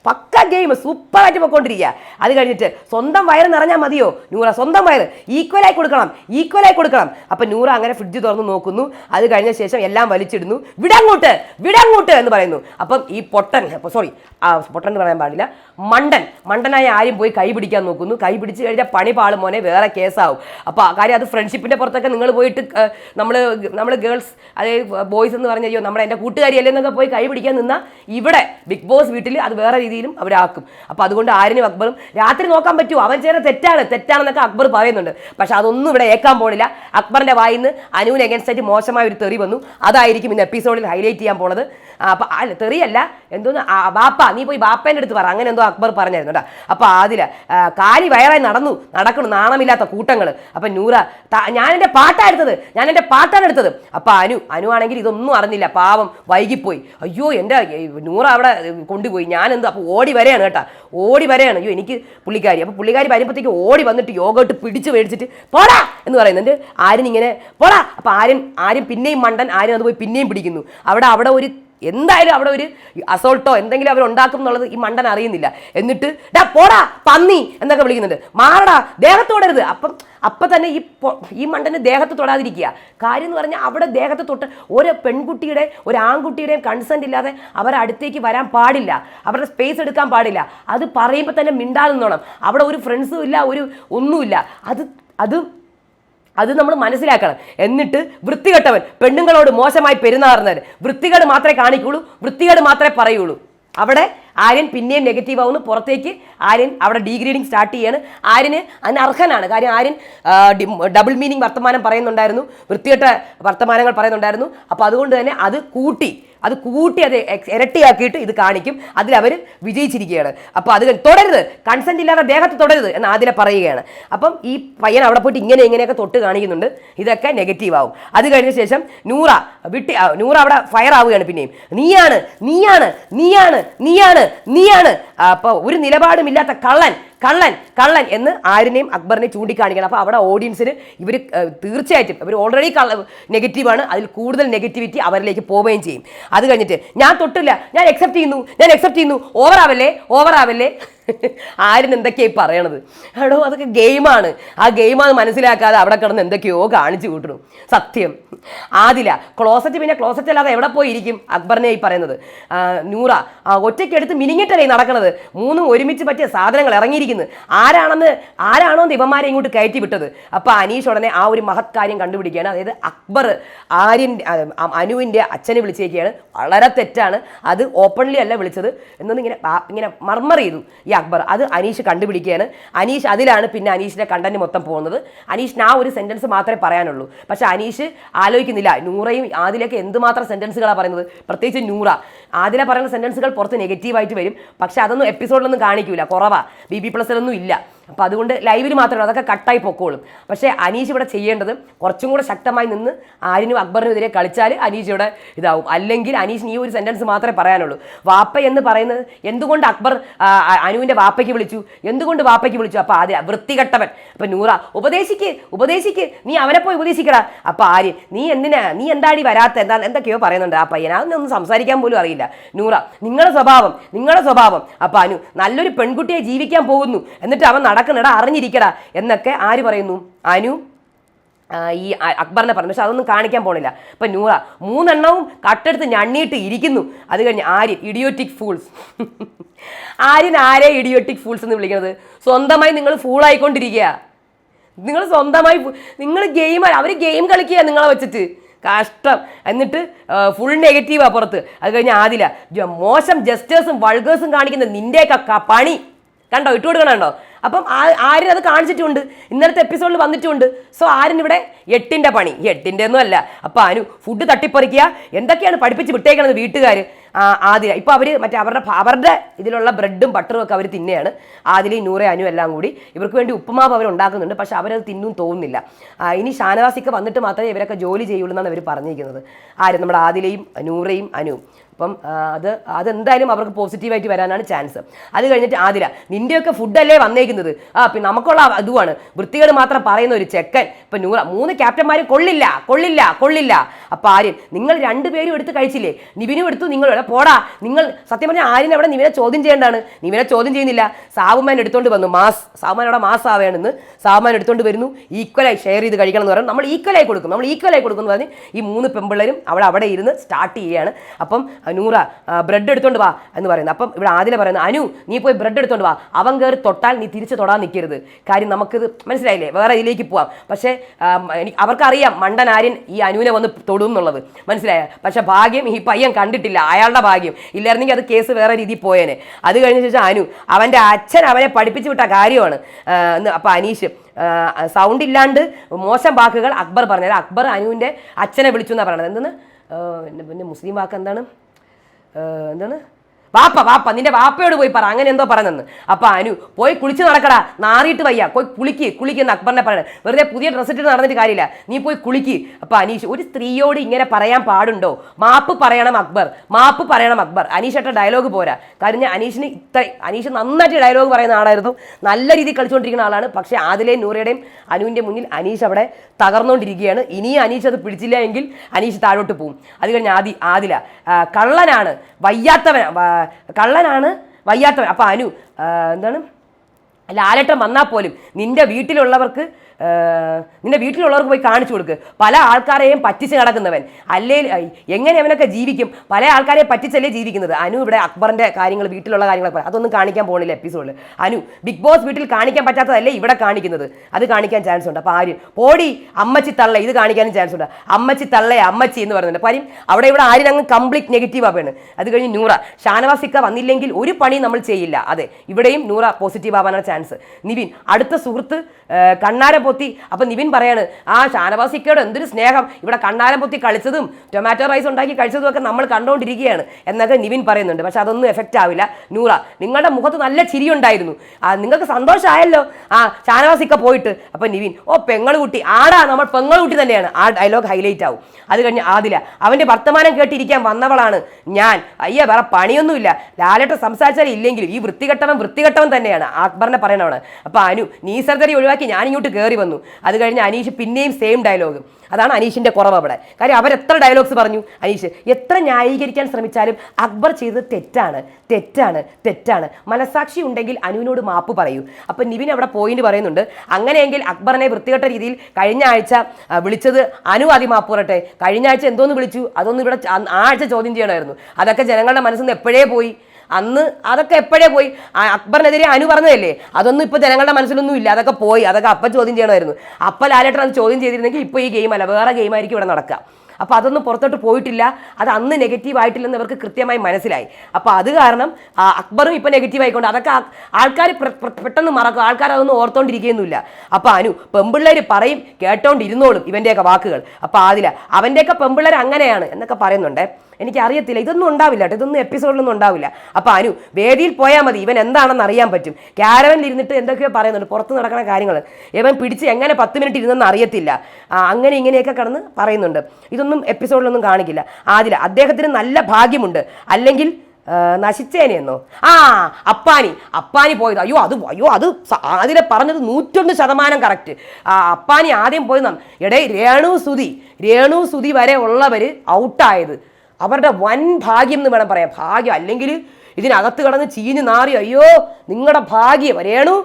പക്ക ഗെയിം സൂപ്പറായിട്ട് പൊയ്ക്കൊണ്ടിരിക്കുക അത് കഴിഞ്ഞിട്ട് സ്വന്തം വയറ് നിറഞ്ഞാൽ മതിയോ? നൂറ സ്വന്തം വയറ്. ഈക്വലായി കൊടുക്കണം. ഈക്വലായി കൊടുക്കണം. അപ്പം നൂറ അങ്ങനെ ഫ്രിഡ്ജ് തുറന്ന് നോക്കുന്നു. അത് കഴിഞ്ഞ ശേഷം എല്ലാം വലിച്ചിടുന്നു. വിടങ്ങോട്ട് വിടങ്ങോട്ട് എന്ന് പറയുന്നു. അപ്പം ഈ പൊട്ടൻ സോറി പൊട്ടൻ എന്ന് പറയാൻ പാടില്ല. മണ്ടൻ മണ്ടനായ ആരും പോയി കൈ പിടിക്കാൻ നോക്കുന്നു. കൈ പിടിച്ച് കഴിഞ്ഞാൽ പണി പാളും മോനെ വേറെ കേസാവും. അപ്പോൾ കാര്യം അത് ഫ്രണ്ട്ഷിപ്പിന്റെ പുറത്തൊക്കെ നിങ്ങൾ പോയിട്ട് നമ്മൾ നമ്മൾ ഗേൾസ് അതായത് ബോയ്സ് എന്ന് പറഞ്ഞ അയ്യോ നമ്മുടെ എന്റെ കൂട്ടുകാരിയല്ലേ എന്നൊക്കെ പോയി കൈ പിടിക്കാൻ നിന്നാൽ ഇവിടെ ബിഗ് ബോസ് വീട്ടിൽ അത് വേറെ രീതിയിലും അവരാക്കും. അപ്പോൾ അതുകൊണ്ട് ആരിനും അക്ബറും രാത്രി നോക്കാൻ പറ്റുമോ? അവൻ ചെയ്ത തെറ്റാണ്. തെറ്റാണെന്നൊക്കെ അക്ബർ പറയുന്നുണ്ട്. പക്ഷെ അതൊന്നും ഇവിടെ ഏക്കാൻ പോണില്ല. അക്ബറിന്റെ വായിൽ നിന്ന് അനുവിന് എഗൻസ്റ്റായിട്ട് മോശമായ ഒരു തെറി വന്നു. അതായിരിക്കും ഇന്ന് എപ്പിസോഡിൽ ഹൈലൈറ്റ് ചെയ്യാൻ പോണത്. അപ്പോൾ അല്ല തെറിയല്ല. എന്തോന്ന്? ബാപ്പ നീ പോയി ബാപ്പേന്റെ അടുത്ത് പറ. അങ്ങനെ എന്തോ അക്ബർ പറഞ്ഞായിരുന്നു കേട്ടോ. അപ്പോൾ അതിൽ കാലി വയറായി നടന്നു. നടക്കണം നാണമില്ലാത്ത കൂട്ടങ്ങൾ അപ്പം നൂറ ഞാൻ എന്റെ പാട്ടാണ് എടുത്തത്. ഞാൻ എന്റെ പാട്ടാണ് എടുത്തത്. അപ്പോൾ അനു അനു ആണെങ്കിൽ ഇതൊന്നും അറിഞ്ഞില്ല. പാവം വൈകിപ്പോയി. അയ്യോ എന്റെ നൂറ അവിടെ കൊണ്ടുപോയി. ഞാൻ എന്തോ അപ്പോൾ ഓടി വരെയാണ് കേട്ടോ. ഓടി വരെയാണ്. അയ്യോ എനിക്ക് പുള്ളിക്കാരി. അപ്പോൾ പുള്ളിക്കാരി വരുമ്പോഴത്തേക്ക് ഓടി വന്നിട്ട് യോഗോട്ട് പിടിച്ച് മേടിച്ചിട്ട് പോടാ എന്ന് പറയുന്നുണ്ട്. ആര്യൻ ഇങ്ങനെ പോടാ. അപ്പോൾ ആര്യൻ ആര്യൻ പിന്നെയും മണ്ടൻ ആര്യൻ അത് പോയി പിന്നെയും പിടിക്കുന്നു. അവിടെ അവിടെ ഒരു എന്തായാലും അവിടെ ഒരു അസോൾട്ടോ എന്തെങ്കിലും അവർ ഉണ്ടാക്കും എന്നുള്ളത് ഈ മണ്ടൻ അറിയുന്നില്ല. എന്നിട്ട് ഡാ പോടാ പന്നി എന്നൊക്കെ വിളിക്കുന്നുണ്ട്. മാറടാ ദേഹത്ത് തൊടരുത്. അപ്പം അപ്പം തന്നെ ഈ ഈ മണ്ടന് ദേഹത്ത് തൊടാതിരിക്കുക. കാര്യം എന്ന് പറഞ്ഞാൽ അവിടെ ദേഹത്ത് തൊട്ട് ഒരു പെൺകുട്ടിയുടെ ഒരു ആൺകുട്ടിയുടെയും കൺസെന്റ് ഇല്ലാതെ അവരെ അടുത്തേക്ക് വരാൻ പാടില്ല. അവരുടെ സ്പേസ് എടുക്കാൻ പാടില്ല. അത് പറയുമ്പോൾ തന്നെ മിണ്ടാതെ നിന്നോണം അവിടെ ഒരു ഫ്രണ്ട്സും ഇല്ല ഒരു ഒന്നുമില്ല. അത് അത് അത് നമ്മൾ മനസ്സിലാക്കണം. എന്നിട്ട് വൃത്തികെട്ടവൻ പെണ്ണുങ്ങളോട് മോശമായി പെരുമാറുന്നവർ വൃത്തികേട് മാത്രമേ കാണിക്കുള്ളൂ വൃത്തികേട് മാത്രമേ പറയുള്ളൂ. അവിടെ ആര്യൻ പിന്നെയും നെഗറ്റീവ് ആവുന്നു. പുറത്തേക്ക് ആര്യൻ അവിടെ ഡീഗ്രേഡിങ് സ്റ്റാർട്ട് ചെയ്യാണ്. ആര്യന് അതിന് അർഹനാണ്. കാര്യം ആര്യൻ ഡബിൾ മീനിങ് വർത്തമാനം പറയുന്നുണ്ടായിരുന്നു. വൃത്തികെട്ട വർത്തമാനങ്ങൾ പറയുന്നുണ്ടായിരുന്നു. അപ്പോൾ അതുകൊണ്ട് തന്നെ അത് കൂട്ടി അത് കൂട്ടി അത് ഇരട്ടിയാക്കിയിട്ട് ഇത് കാണിക്കും. അതിൽ അവർ വിജയിച്ചിരിക്കുകയാണ്. അപ്പോൾ അത് തുടരുത്. കൺസെന്റ് ഇല്ലാതെ ദേഹത്ത് തുടരുത് എന്ന് ആദ്യം പറയുകയാണ്. അപ്പം ഈ പയ്യൻ അവിടെ പോയിട്ട് ഇങ്ങനെ ഇങ്ങനെയൊക്കെ തൊട്ട് കാണിക്കുന്നുണ്ട്. ഇതൊക്കെ നെഗറ്റീവ് ആവും. അത് കഴിഞ്ഞ ശേഷം നൂറ വിട്ടി നൂറ അവിടെ ഫയർ ആവുകയാണ് പിന്നെയും. നീയാണ് നീയാണ് നീയാണ് നീയാണ് നീയാണ്. അപ്പോൾ ഒരു നിലപാടുമില്ലാത്ത കള്ളൻ കള്ളൻ കള്ളൻ എന്ന് ആരിനെയും അക്ബറിനെ ചൂണ്ടിക്കാണിക്കണം. അപ്പോൾ അവിടെ ഓഡിയൻസിന് ഇവർ തീർച്ചയായിട്ടും ഇവർ ഓൾറെഡി കള്ള നെഗറ്റീവാണ് അതിൽ കൂടുതൽ നെഗറ്റിവിറ്റി അവരിലേക്ക് പോവുകയും ചെയ്യും. അത് കഴിഞ്ഞിട്ട് ഞാൻ തൊട്ടില്ല. ഞാൻ അക്സെപ്റ്റ് ചെയ്യുന്നു. ഞാൻ അക്സെപ്റ്റ് ചെയ്യുന്നു. ഓവറാവല്ലേ ഓവറാവല്ലേ ആരും എന്തൊക്കെയായി പറയണത്? എടോ അതൊക്കെ ഗെയിമാണ്. ആ ഗെയിമാണ് മനസ്സിലാക്കാതെ അവിടെ കിടന്ന് എന്തൊക്കെയോ കാണിച്ചു കൂട്ടണു സത്യം. ആദില ക്ലോസറ്റ് പിന്നെ ക്ലോസറ്റ് അല്ലാതെ എവിടെ പോയി ഇരിക്കും അക്ബറിനെ ഈ പറയുന്നത്. നൂറ ഒറ്റയ്ക്കെടുത്ത് മിനിങ്ങിട്ടല്ലേ നടക്കണത്? മൂന്നും ഒരുമിച്ച് പറ്റിയ സാധനങ്ങൾ ഇറങ്ങിയിരിക്കുന്നത് ആരാണെന്ന് ആരാണോ ദിവന്മാരെ ഇങ്ങോട്ട് കയറ്റി വിട്ടത്? അപ്പോൾ അനീഷ് ഉടനെ ആ ഒരു മഹത് കാര്യം കണ്ടുപിടിക്കുകയാണ്. അതായത് അക്ബർ ആര്യൻ അനുവിന്റെ അച്ഛനെ വിളിച്ചേക്കുകയാണ്. വളരെ തെറ്റാണ്. അത് ഓപ്പൺലി അല്ല വിളിച്ചത്. എന്നൊന്നിങ്ങനെ ഇങ്ങനെ മർമർ ചെയ്തു. ഈ അക്ബർ. അത് അനീഷ് കണ്ടുപിടിക്കുകയാണ്. അനീഷ് അതിലാണ് പിന്നെ അനീഷിന്റെ കണ്ടന്റ് മൊത്തം പോകുന്നത്. അനീഷിന് ആ ഒരു സെന്റൻസ് മാത്രമേ പറയാനുള്ളൂ. പക്ഷെ അനീഷ് ആലോചിക്കുന്നില്ല. നൂറയും ആദിലൊക്കെ എന്തുമാത്രം സെന്റൻസുകളാണ് പറയുന്നത്? പ്രത്യേകിച്ച് നൂറ. ആദില പറയുന്ന സെന്റൻസുകൾ പുറത്ത് നെഗറ്റീവായിട്ട് വരും. പക്ഷെ അതൊന്നും എപ്പിസോഡിലൊന്നും കാണിക്കില്ല കുറവാ. ബി ബി പ്ലസിലൊന്നും ഇല്ല. അപ്പോൾ അതുകൊണ്ട് ലൈവിൽ മാത്രമേ അതൊക്കെ കട്ടായി പൊക്കോളും. പക്ഷേ അനീഷ് ഇവിടെ ചെയ്യേണ്ടത് കുറച്ചും കൂടെ ശക്തമായി നിന്ന് ആരിനും അക്ബറിനും എതിരെ കളിച്ചാൽ അനീഷ് ഇവിടെ ഇതാവും. അല്ലെങ്കിൽ അനീഷിന് ഈ ഒരു സെന്റൻസ് മാത്രമേ പറയാനുള്ളൂ. വാപ്പ എന്ന് പറയുന്നത് എന്തുകൊണ്ട് അക്ബർ അനുവിന്റെ വാപ്പയ്ക്ക് വിളിച്ചു? എന്തുകൊണ്ട് വാപ്പയ്ക്ക് വിളിച്ചു? അപ്പോൾ ആദ്യം വൃത്തികെട്ടവൻ. അപ്പം നൂറ ഉപദേശിക്ക് ഉപദേശിക്ക്. നീ അവനെ പോയി ഉപദേശിക്കടാ. അപ്പോൾ ആര് നീ എന്തിനാ നീ എന്താടി വരാത്ത? എന്താ എന്തൊക്കെയോ പറയുന്നുണ്ട്. ആ പയ്യൻ അതൊന്നും സംസാരിക്കാൻ പോലും അറിയില്ല. നൂറ നിങ്ങളുടെ സ്വഭാവം നിങ്ങളുടെ സ്വഭാവം. അപ്പോൾ അനു നല്ലൊരു പെൺകുട്ടിയെ ജീവിക്കാൻ പോകുന്നു. എന്നിട്ട് അവൻ നടക്കണടാ അറിഞ്ഞിരിക്കടാ എന്നൊക്കെ ആര് പറയുന്നു? അനു? ഈ അക്ബറിനെ പറഞ്ഞു. പക്ഷെ അതൊന്നും കാണിക്കാൻ പോണില്ല. ഇപ്പൊ നൂറ മൂന്നെണ്ണവും കട്ടെടുത്ത് ഞണ്ണിയിട്ട് ഇരിക്കുന്നു. അത് കഴിഞ്ഞ് ആര്യൻ ഇഡിയോട്ടിക് ഫൂൾസ് ആര്യൻ ആരെ ഇഡിയോട്ടിക് ഫൂൾസ് എന്ന് വിളിക്കുന്നത് സ്വന്തമായി നിങ്ങൾ ഫൂളായിക്കൊണ്ടിരിക്കുക നിങ്ങൾ സ്വന്തമായി നിങ്ങൾ ഗെയിം അവർ ഗെയിം കളിക്കുക നിങ്ങളെ വെച്ചിട്ട്. കഷ്ടം. എന്നിട്ട് ഫുൾ നെഗറ്റീവാ പുറത്ത്. അത് കഴിഞ്ഞ് ആദില മോശം ജസ്റ്റേഴ്സും വൾഗേഴ്സും കാണിക്കുന്ന നിന്റെയൊക്കെ പണി. കണ്ടോ? ഇട്ട് കൊടുക്കണുണ്ടോ അപ്പം ആര്യൻ അത് കാണിച്ചിട്ടുണ്ട്. ഇന്നലത്തെ എപ്പിസോഡിൽ വന്നിട്ടുണ്ട്. സോ ആര്യൻ ഇവിടെ എട്ടിന്റെ പണി. എട്ടിന്റെ ഒന്നും അല്ല. അപ്പം അനു ഫുഡ് തട്ടിപ്പറിക്കുക. എന്തൊക്കെയാണ് പഠിപ്പിച്ച് വിട്ടേക്കണത് വീട്ടുകാർ ആദില ഇപ്പോൾ അവർ മറ്റേ അവരുടെ അവരുടെ ഇതിലുള്ള ബ്രെഡും ബട്ടറും ഒക്കെ അവർ തിന്നെയാണ്. ആദിലയും നൂറെ അനു എല്ലാം കൂടി. ഇവർക്ക് വേണ്ടി ഉപ്പുമാവ് അവർ ഉണ്ടാക്കുന്നുണ്ട്. പക്ഷെ അവരത് തിന്നും തോന്നുന്നില്ല. ഇനി ഷാനവാസിക്ക് വന്നിട്ട് മാത്രമേ ഇവരൊക്കെ ജോലി ചെയ്യുള്ളൂ എന്നാണ് അവർ പറഞ്ഞിരിക്കുന്നത്. ആര് നമ്മുടെ ആദിലയും നൂറയും അനുവും. അപ്പം അത് അതെന്തായാലും അവർക്ക് പോസിറ്റീവായിട്ട് വരാനാണ് ചാൻസ്. അത് കഴിഞ്ഞിട്ട് ആതിര നിന്റെയൊക്കെ ഫുഡല്ലേ വന്നേക്കുന്നത്? ആ പിന്നെ നമുക്കുള്ള അതുമാണ് വൃത്തികേട് മാത്രം പറയുന്ന ഒരു ചെക്കൻ. ഇപ്പം നൂറ മൂന്ന് ക്യാപ്റ്റന്മാരും കൊള്ളില്ല കൊള്ളില്ല കൊള്ളില്ല. അപ്പം ആര്യൻ നിങ്ങൾ രണ്ടുപേരും എടുത്ത് കഴിച്ചില്ലേ? നിവിനും എടുത്തു നിങ്ങൾ പോടാ. നിങ്ങൾ സത്യം പറഞ്ഞാൽ ആര്യൻ അവിടെ നിവിനെ ചോദ്യം ചെയ്യേണ്ടതാണ്. നിവിനെ ചോദ്യം ചെയ്യുന്നില്ല. സാവുമാൻ എടുത്തുകൊണ്ട് വന്നു. മാസ് സാവുമാൻ അവിടെ മാസ് ആവേണമെന്ന് സാവുമാൻ എടുത്തുകൊണ്ട് വരുന്നു ഈക്വലായി ഷെയർ ചെയ്ത് കഴിക്കണം എന്ന് പറയുന്നത് നമ്മൾ ഈക്വലായി കൊടുക്കും നമ്മൾ ഈക്വലായി കൊടുക്കും എന്ന് പറഞ്ഞ് ഈ മൂന്ന് പെമ്പിള്ളേരും അവിടെ അവിടെ ഇരുന്ന് സ്റ്റാർട്ട് ചെയ്യുകയാണ്. അപ്പം നൂറ ബ്രെഡ് എടുത്തോണ്ട് വാ എന്ന് പറയുന്നത്. അപ്പം ഇവിടെ ആദ്യം പറയുന്നത് അനു നീ പോയി ബ്രെഡ് എടുത്തോണ്ട് വാ. അവൻ കയറി തൊട്ടാൽ നീ തിരിച്ച് തൊടാൻ നിൽക്കരുത് കാര്യം നമുക്കിത് മനസ്സിലായില്ലേ? വേറെ ഇതിലേക്ക് പോവാം. പക്ഷേ അവർക്കറിയാം മണ്ടൻ ആര്യൻ ഈ അനുവിനെ വന്ന് തൊടും എന്നുള്ളത്. മനസ്സിലായ? പക്ഷേ ഭാഗ്യം ഈ പയ്യൻ കണ്ടിട്ടില്ല. അയാളുടെ ഭാഗ്യം. ഇല്ലായിരുന്നെങ്കിൽ അത് കേസ് വേറെ രീതിയിൽ പോയേനെ. അത് കഴിഞ്ഞ ശേഷം അനു അവന്റെ അച്ഛൻ അവനെ പഠിപ്പിച്ചു വിട്ട കാര്യമാണ്. അപ്പോൾ അനീഷ് സൗണ്ട് ഇല്ലാണ്ട് മോശം വാക്കുകൾ അക്ബർ പറഞ്ഞത്. അക്ബർ അനുവിന്റെ അച്ഛനെ വിളിച്ചു എന്നാണ് പറയണത്. എന്തെന്ന്? പിന്നെ മുസ്ലിം വാക്ക് എന്താണ്? എന്താണ്? വാപ്പ വാപ്പ നിന്റെ വാപ്പയോട് പോയി പറ. അങ്ങനെ എന്തോ പറഞ്ഞെന്ന്. അപ്പൊ അനു പോയി കുളിച്ച് നടക്കടാ. നാറിയിട്ട് വയ്യ. പോയി കുളിക്ക് കുളിക്കുന്ന അക്ബറിനെ പറയണത് വെറുതെ പുതിയ ഡ്രസ്സ് ഇട്ട് നടന്നിട്ട് കാര്യമില്ല. നീ പോയി കുളിക്ക്. അപ്പൊ അനീഷ് ഒരു സ്ത്രീയോട് ഇങ്ങനെ പറയാൻ പാടുണ്ടോ? മാപ്പ് പറയണം അക്ബർ. മാപ്പ് പറയണം അക്ബർ. അനീഷേട്ട ഡയലോഗ് പോരാ. കാര്യം ഞാൻ അനീഷിന് ഇത്ര അനീഷ് നന്നായിട്ട് ഡയലോഗ് പറയുന്ന ആളായിരുന്നു. നല്ല രീതിയിൽ കളിച്ചുകൊണ്ടിരിക്കുന്ന ആളാണ്. പക്ഷെ ആദിലെയും നൂറയുടെയും അനുവിന്റെ മുന്നിൽ അനീഷ് അവിടെ തകർന്നുകൊണ്ടിരിക്കുകയാണ് ഇനിയും അനീഷ് അത് പിടിച്ചില്ല എങ്കിൽ അനീഷ് താഴോട്ട് പോകും അത് കഴിഞ്ഞ് ആദി ആദില കള്ളനാണ്. വയ്യാത്തവൻ കള്ളനാണ് വയ്യാത്തവൻ. അപ്പോൾ അനു എന്താണ്? ലാലേട്ടൻ വന്നാൽ പോലും നിന്റെ വീട്ടിലുള്ളവർക്ക് നിന്റെ വീട്ടിലുള്ളവർക്ക് പോയി കാണിച്ചു കൊടുക്ക്. പല ആൾക്കാരെയും പറ്റിച്ച് നടക്കുന്നവൻ. അല്ലേ എങ്ങനെ അവനൊക്കെ ജീവിക്കും? പല ആൾക്കാരെ പറ്റിച്ചല്ലേ ജീവിക്കുന്നത്? അനു ഇവിടെ അക്ബറിന്റെ കാര്യങ്ങൾ വീട്ടിലുള്ള കാര്യങ്ങൾ അതൊന്നും കാണിക്കാൻ പോകുന്നില്ല എപ്പിസോഡിൽ അനു ബിഗ് ബോസ് വീട്ടിൽ കാണിക്കാൻ പറ്റാത്തതല്ലേ ഇവിടെ കാണിക്കുന്നത്? അത് കാണിക്കാൻ ചാൻസ് ഉണ്ട്. അപ്പോൾ ആര്യൻ പോടി അമ്മച്ചി തള്ള ഇത് കാണിക്കാനും ചാൻസ് ഉണ്ട്. അമ്മച്ചി തള്ളേ അമ്മച്ചി എന്ന് പറയുന്നുണ്ട്. അപ്പം അവിടെ ഇവിടെ ആര്യൻ അങ്ങ് കംപ്ലീറ്റ് നെഗറ്റീവ് ആവാണ്. അത് കഴിഞ്ഞ് നൂറ. ഷാനവാസിക്ക വന്നില്ലെങ്കിൽ ഒരു പണി നമ്മൾ ചെയ്യില്ല. അതെ ഇവിടെയും നൂറ പോസിറ്റീവ് ആവാനാണ് ചാൻസ് നിവിൻ അടുത്ത സുഹൃത്ത് കണ്ണാരം പൊത്തി. അപ്പം നിവിൻ പറയാണ് ആ ഷാനവാസിക്കയോട് എന്തൊരു സ്നേഹം. ഇവിടെ കണ്ണാരം പൊത്തി കളിച്ചതും ടൊമാറ്റോ റൈസ് ഉണ്ടാക്കി കഴിച്ചതും ഒക്കെ നമ്മൾ കണ്ടുകൊണ്ടിരിക്കുകയാണ് എന്നൊക്കെ നിവിൻ പറയുന്നുണ്ട്. പക്ഷെ അതൊന്നും എഫക്റ്റ് ആവില്ല. നൂറ നിങ്ങളുടെ മുഖത്ത് നല്ല ചിരി ഉണ്ടായിരുന്നു. ആ നിങ്ങൾക്ക് സന്തോഷമായല്ലോ? ആ ഷാനവാസിക്ക പോയിട്ട്. അപ്പം നിവിൻ ഓ പെങ്ങളുകുട്ടി. ആടാ നമ്മൾ പെങ്ങളുകുട്ടി തന്നെയാണ്. ആ ഡയലോഗ് ഹൈലൈറ്റ് ആവും. അത് കഴിഞ്ഞ് ആദില അവന്റെ വർത്തമാനം കേട്ടിരിക്കാൻ വന്നവളാണ് ഞാൻ. അയ്യ വേറെ പണിയൊന്നുമില്ല. ലാലേട്ട സംസാരിച്ചാൽ ഇല്ലെങ്കിലും ഈ വൃത്തികെട്ടവൻ വൃത്തികെട്ടവൻ തന്നെയാണ്. അക്ബറിനെ പറയണവിടെ. അപ്പൊ അനു നീ സർജറി ഒഴിവാക്കി ഞാൻ ഇങ്ങോട്ട് കയറി വന്നു. അത് കഴിഞ്ഞ് അനീഷ് പിന്നെയും സെയിം ഡയലോഗ് അതാണ് അനീഷിന്റെ കുറവ് അവിടെ. കാര്യം എത്ര ഡയലോഗ്സ് പറഞ്ഞു? അനീഷ് എത്ര ന്യായീകരിക്കാൻ ശ്രമിച്ചാലും അക്ബർ ചെയ്തത് തെറ്റാണ്. തെറ്റാണ്. തെറ്റാണ്. മനസാക്ഷി ഉണ്ടെങ്കിൽ അനുവിനോട് മാപ്പ് പറയൂ. അപ്പൊ നിവിൻ അവിടെ പോയിന്റ് പറയുന്നുണ്ട്. അങ്ങനെയെങ്കിൽ അക്ബറിനെ വൃത്തികെട്ട രീതിയിൽ കഴിഞ്ഞ ആഴ്ച വിളിച്ചത് അനു ആദ്യം മാപ്പ് പറയട്ടെ. കഴിഞ്ഞ ആഴ്ച എന്തോന്ന് വിളിച്ചു? അതൊന്നും ഇവിടെ ആ ആഴ്ച ചോദ്യം ചെയ്യണമായിരുന്നു. അതൊക്കെ ജനങ്ങളുടെ മനസ്സിൽ നിന്ന് എപ്പോഴേ പോയി? അന്ന് അതൊക്കെ എപ്പോഴേ പോയി? അക്ബറിനെതിരെ അനു പറഞ്ഞതല്ലേ? അതൊന്നും ഇപ്പൊ ജനങ്ങളുടെ മനസ്സിലൊന്നും ഇല്ല. അതൊക്കെ പോയി. അതൊക്കെ അപ്പ ചോദ്യം ചെയ്യണമായിരുന്നു. അപ്പ ലാലേട്ടൻ അത് ചോദ്യം ചെയ്തിരുന്നെങ്കിൽ ഇപ്പൊ ഈ ഗെയിം അല്ല. വേറെ ഗെയിം ആയിരിക്കും ഇവിടെ നടക്കുക അപ്പോൾ അതൊന്നും പുറത്തോട്ട് പോയിട്ടില്ല. അത് അന്ന് നെഗറ്റീവ് ആയിട്ടില്ലെന്ന് ഇവർക്ക് കൃത്യമായി മനസ്സിലായി. അപ്പോൾ അത് കാരണം അക്ബറും ഇപ്പൊ നെഗറ്റീവ് ആയിക്കൊണ്ട് അതൊക്കെ ആൾക്കാർ പെട്ടെന്ന് മറക്കും. ആൾക്കാർ അതൊന്നും ഓർത്തോണ്ടിരിക്കുകയൊന്നുമില്ല അപ്പോൾ അനു പെമ്പിള്ളേർ പറയും കേട്ടോണ്ടിരുന്നോളും ഇവന്റെയൊക്കെ വാക്കുകൾ. അപ്പോൾ ആദില അവന്റെയൊക്കെ പെമ്പിള്ളേർ അങ്ങനെയാണ് എന്നൊക്കെ പറയുന്നുണ്ട്. എനിക്ക് അറിയത്തില്ല ഇതൊന്നും ഉണ്ടാവില്ല കേട്ടോ. ഇതൊന്നും എപ്പിസോഡിലൊന്നും ഉണ്ടാവില്ല. അപ്പോൾ അനു വേദിയിൽ പോയാൽ മതി. ഇവൻ എന്താണെന്ന് അറിയാൻ പറ്റും. ക്യാരവനിൽ ഇരുന്നിട്ട് എന്തൊക്കെയോ പറയുന്നുണ്ട്. പുറത്ത് നടക്കുന്ന കാര്യങ്ങൾ. ഇവൻ പിടിച്ച് എങ്ങനെ പത്ത് മിനിറ്റ് ഇരുന്നെന്ന് അറിയത്തില്ല. അങ്ങനെ ഇങ്ങനെയൊക്കെ കടന്ന് പറയുന്നുണ്ട്. ഇതൊന്നും എപ്പിസോഡിലൊന്നും കാണിക്കില്ല. ആദില അദ്ദേഹത്തിന് നല്ല ഭാഗ്യമുണ്ട്. അല്ലെങ്കിൽ നശിച്ചേനെയെന്നോ ആ അപ്പാനി. അപ്പാനി പോയത്. അയ്യോ അത് അയ്യോ അത് അതിലെ പറഞ്ഞത് നൂറ്റൊന്ന് ശതമാനം കറക്റ്റ്. ആ അപ്പാനി ആദ്യം പോയത് നം- എടേ രേണു സുതി രേണു സുതി വരെ ഉള്ളവർ ഔട്ടായത്. അവരുടെ വൻ ഭാഗ്യം എന്ന് വേണം പറയാം ഭാഗ്യം അല്ലെങ്കിൽ ഇതിനകത്ത് കടന്ന് ചീഞ്ഞ് നാറി അയ്യോ നിങ്ങളുടെ ഭാഗ്യം. വരേണു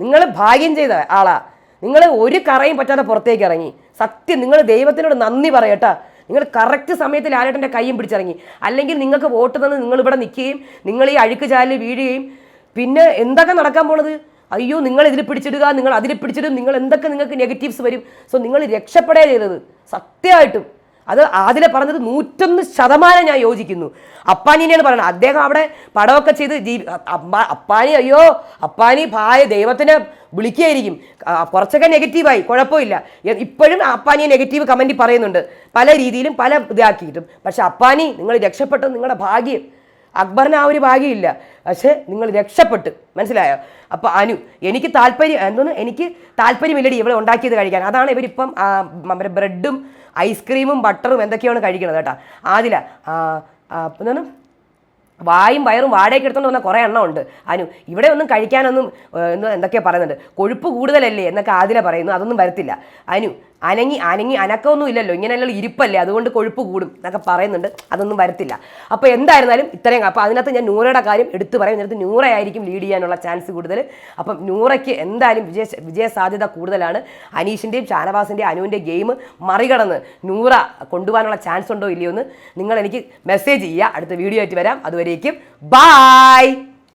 നിങ്ങൾ ഭാഗ്യം ചെയ്ത ആളാ. നിങ്ങൾ ഒരു കറയും പറ്റാതെ പുറത്തേക്ക് ഇറങ്ങി. സത്യം നിങ്ങൾ ദൈവത്തിനോട് നന്ദി പറയട്ടാ. നിങ്ങൾ കറക്റ്റ് സമയത്ത് ലാലേട്ടന്റെ കൈയും പിടിച്ചിറങ്ങി. അല്ലെങ്കിൽ നിങ്ങൾക്ക് വോട്ട് തന്ന് നിങ്ങൾ ഇവിടെ നിൽക്കുകയും നിങ്ങൾ ഈ അഴുക്ക് ചാലിൽ വീഴുകയും പിന്നെ എന്തൊക്കെ നടക്കാൻ പോണത്? അയ്യോ നിങ്ങൾ ഇതിൽ പിടിച്ചിടുക നിങ്ങൾ അതിൽ പിടിച്ചിടും നിങ്ങൾ എന്തൊക്കെ നിങ്ങൾക്ക് നെഗറ്റീവ്സ് വരും. സോ നിങ്ങൾ രക്ഷപ്പെടേ ചെയ്തത് സത്യമായിട്ടും അത് ആദിലെ പറഞ്ഞത് നൂറ്റൊന്ന് ശതമാനം ഞാൻ യോജിക്കുന്നു. അപ്പാനിനെയാണ് പറയുന്നത്. അദ്ദേഹം അവിടെ പടമൊക്കെ ചെയ്ത് ജീവി അപ്പാനി അയ്യോ അപ്പാനി ഭായ ദൈവത്തിനെ വിളിക്കുകയായിരിക്കും. കുറച്ചൊക്കെ നെഗറ്റീവായി കുഴപ്പമില്ല. ഇപ്പോഴും അപ്പാനിയെ നെഗറ്റീവ് കമന്റ് പറയുന്നുണ്ട്. പല രീതിയിലും പല ഇതാക്കിയിട്ടും. പക്ഷെ അപ്പാനി നിങ്ങൾ രക്ഷപ്പെട്ടത് നിങ്ങളുടെ ഭാഗ്യം. അക്ബറിന് ആ ഒരു ഭാഗ്യമില്ല. പക്ഷേ നിങ്ങൾ രക്ഷപ്പെട്ട്. മനസ്സിലായോ? അപ്പോൾ അനു എനിക്ക് താല്പര്യം എന്തോന്ന്? എനിക്ക് താല്പര്യമില്ലടി ഇവിടെ ഉണ്ടാക്കിയത് കഴിക്കാൻ. അതാണ് ഇവരിപ്പം ബ്രെഡും ഐസ്ക്രീമും ബട്ടറും എന്തൊക്കെയാണ് കഴിക്കുന്നത് കേട്ടോ. ആദില എന്താണ്? വായും വയറും വാടകയ്ക്ക് എടുത്തോണ്ട് വന്ന കുറേ എണ്ണം ഉണ്ട്. അനു ഇവിടെ ഒന്നും കഴിക്കാനൊന്നും എന്തൊക്കെയാ പറയുന്നുണ്ട്. കൊഴുപ്പ് കൂടുതലല്ലേ എന്നൊക്കെ ആദില പറയുന്നു. അതൊന്നും വരത്തില്ല. അനു അനങ്ങി അനങ്ങി അനക്കമൊന്നും ഇല്ലല്ലോ. ഇങ്ങനെയല്ലോ ഇരിപ്പല്ലേ? അതുകൊണ്ട് കൊഴുപ്പ് കൂടും എന്നൊക്കെ പറയുന്നുണ്ട്. അതൊന്നും വരത്തില്ല. അപ്പോൾ എന്തായിരുന്നാലും ഇത്രയും അപ്പോൾ അതിനകത്ത് ഞാൻ നൂറയുടെ കാര്യം എടുത്തു പറയും. ഇതിനകത്ത് നൂറയായിരിക്കും ലീഡ് ചെയ്യാനുള്ള ചാൻസ് കൂടുതൽ. അപ്പം നൂറയ്ക്ക് എന്തായാലും വിജയ വിജയ സാധ്യത കൂടുതലാണ്. അനീഷിന്റെയും ഷാനവാസിന്റെയും അനുവിന്റെ ഗെയിം മറികടന്ന് നൂറ കൊണ്ടുപോകാനുള്ള ചാൻസ് ഉണ്ടോ ഇല്ലയോ എന്ന് നിങ്ങൾ എനിക്ക് മെസ്സേജ് ചെയ്യുക. അടുത്ത വീഡിയോ ആയിട്ട് വരാം. അതുവരേക്കും ബായ്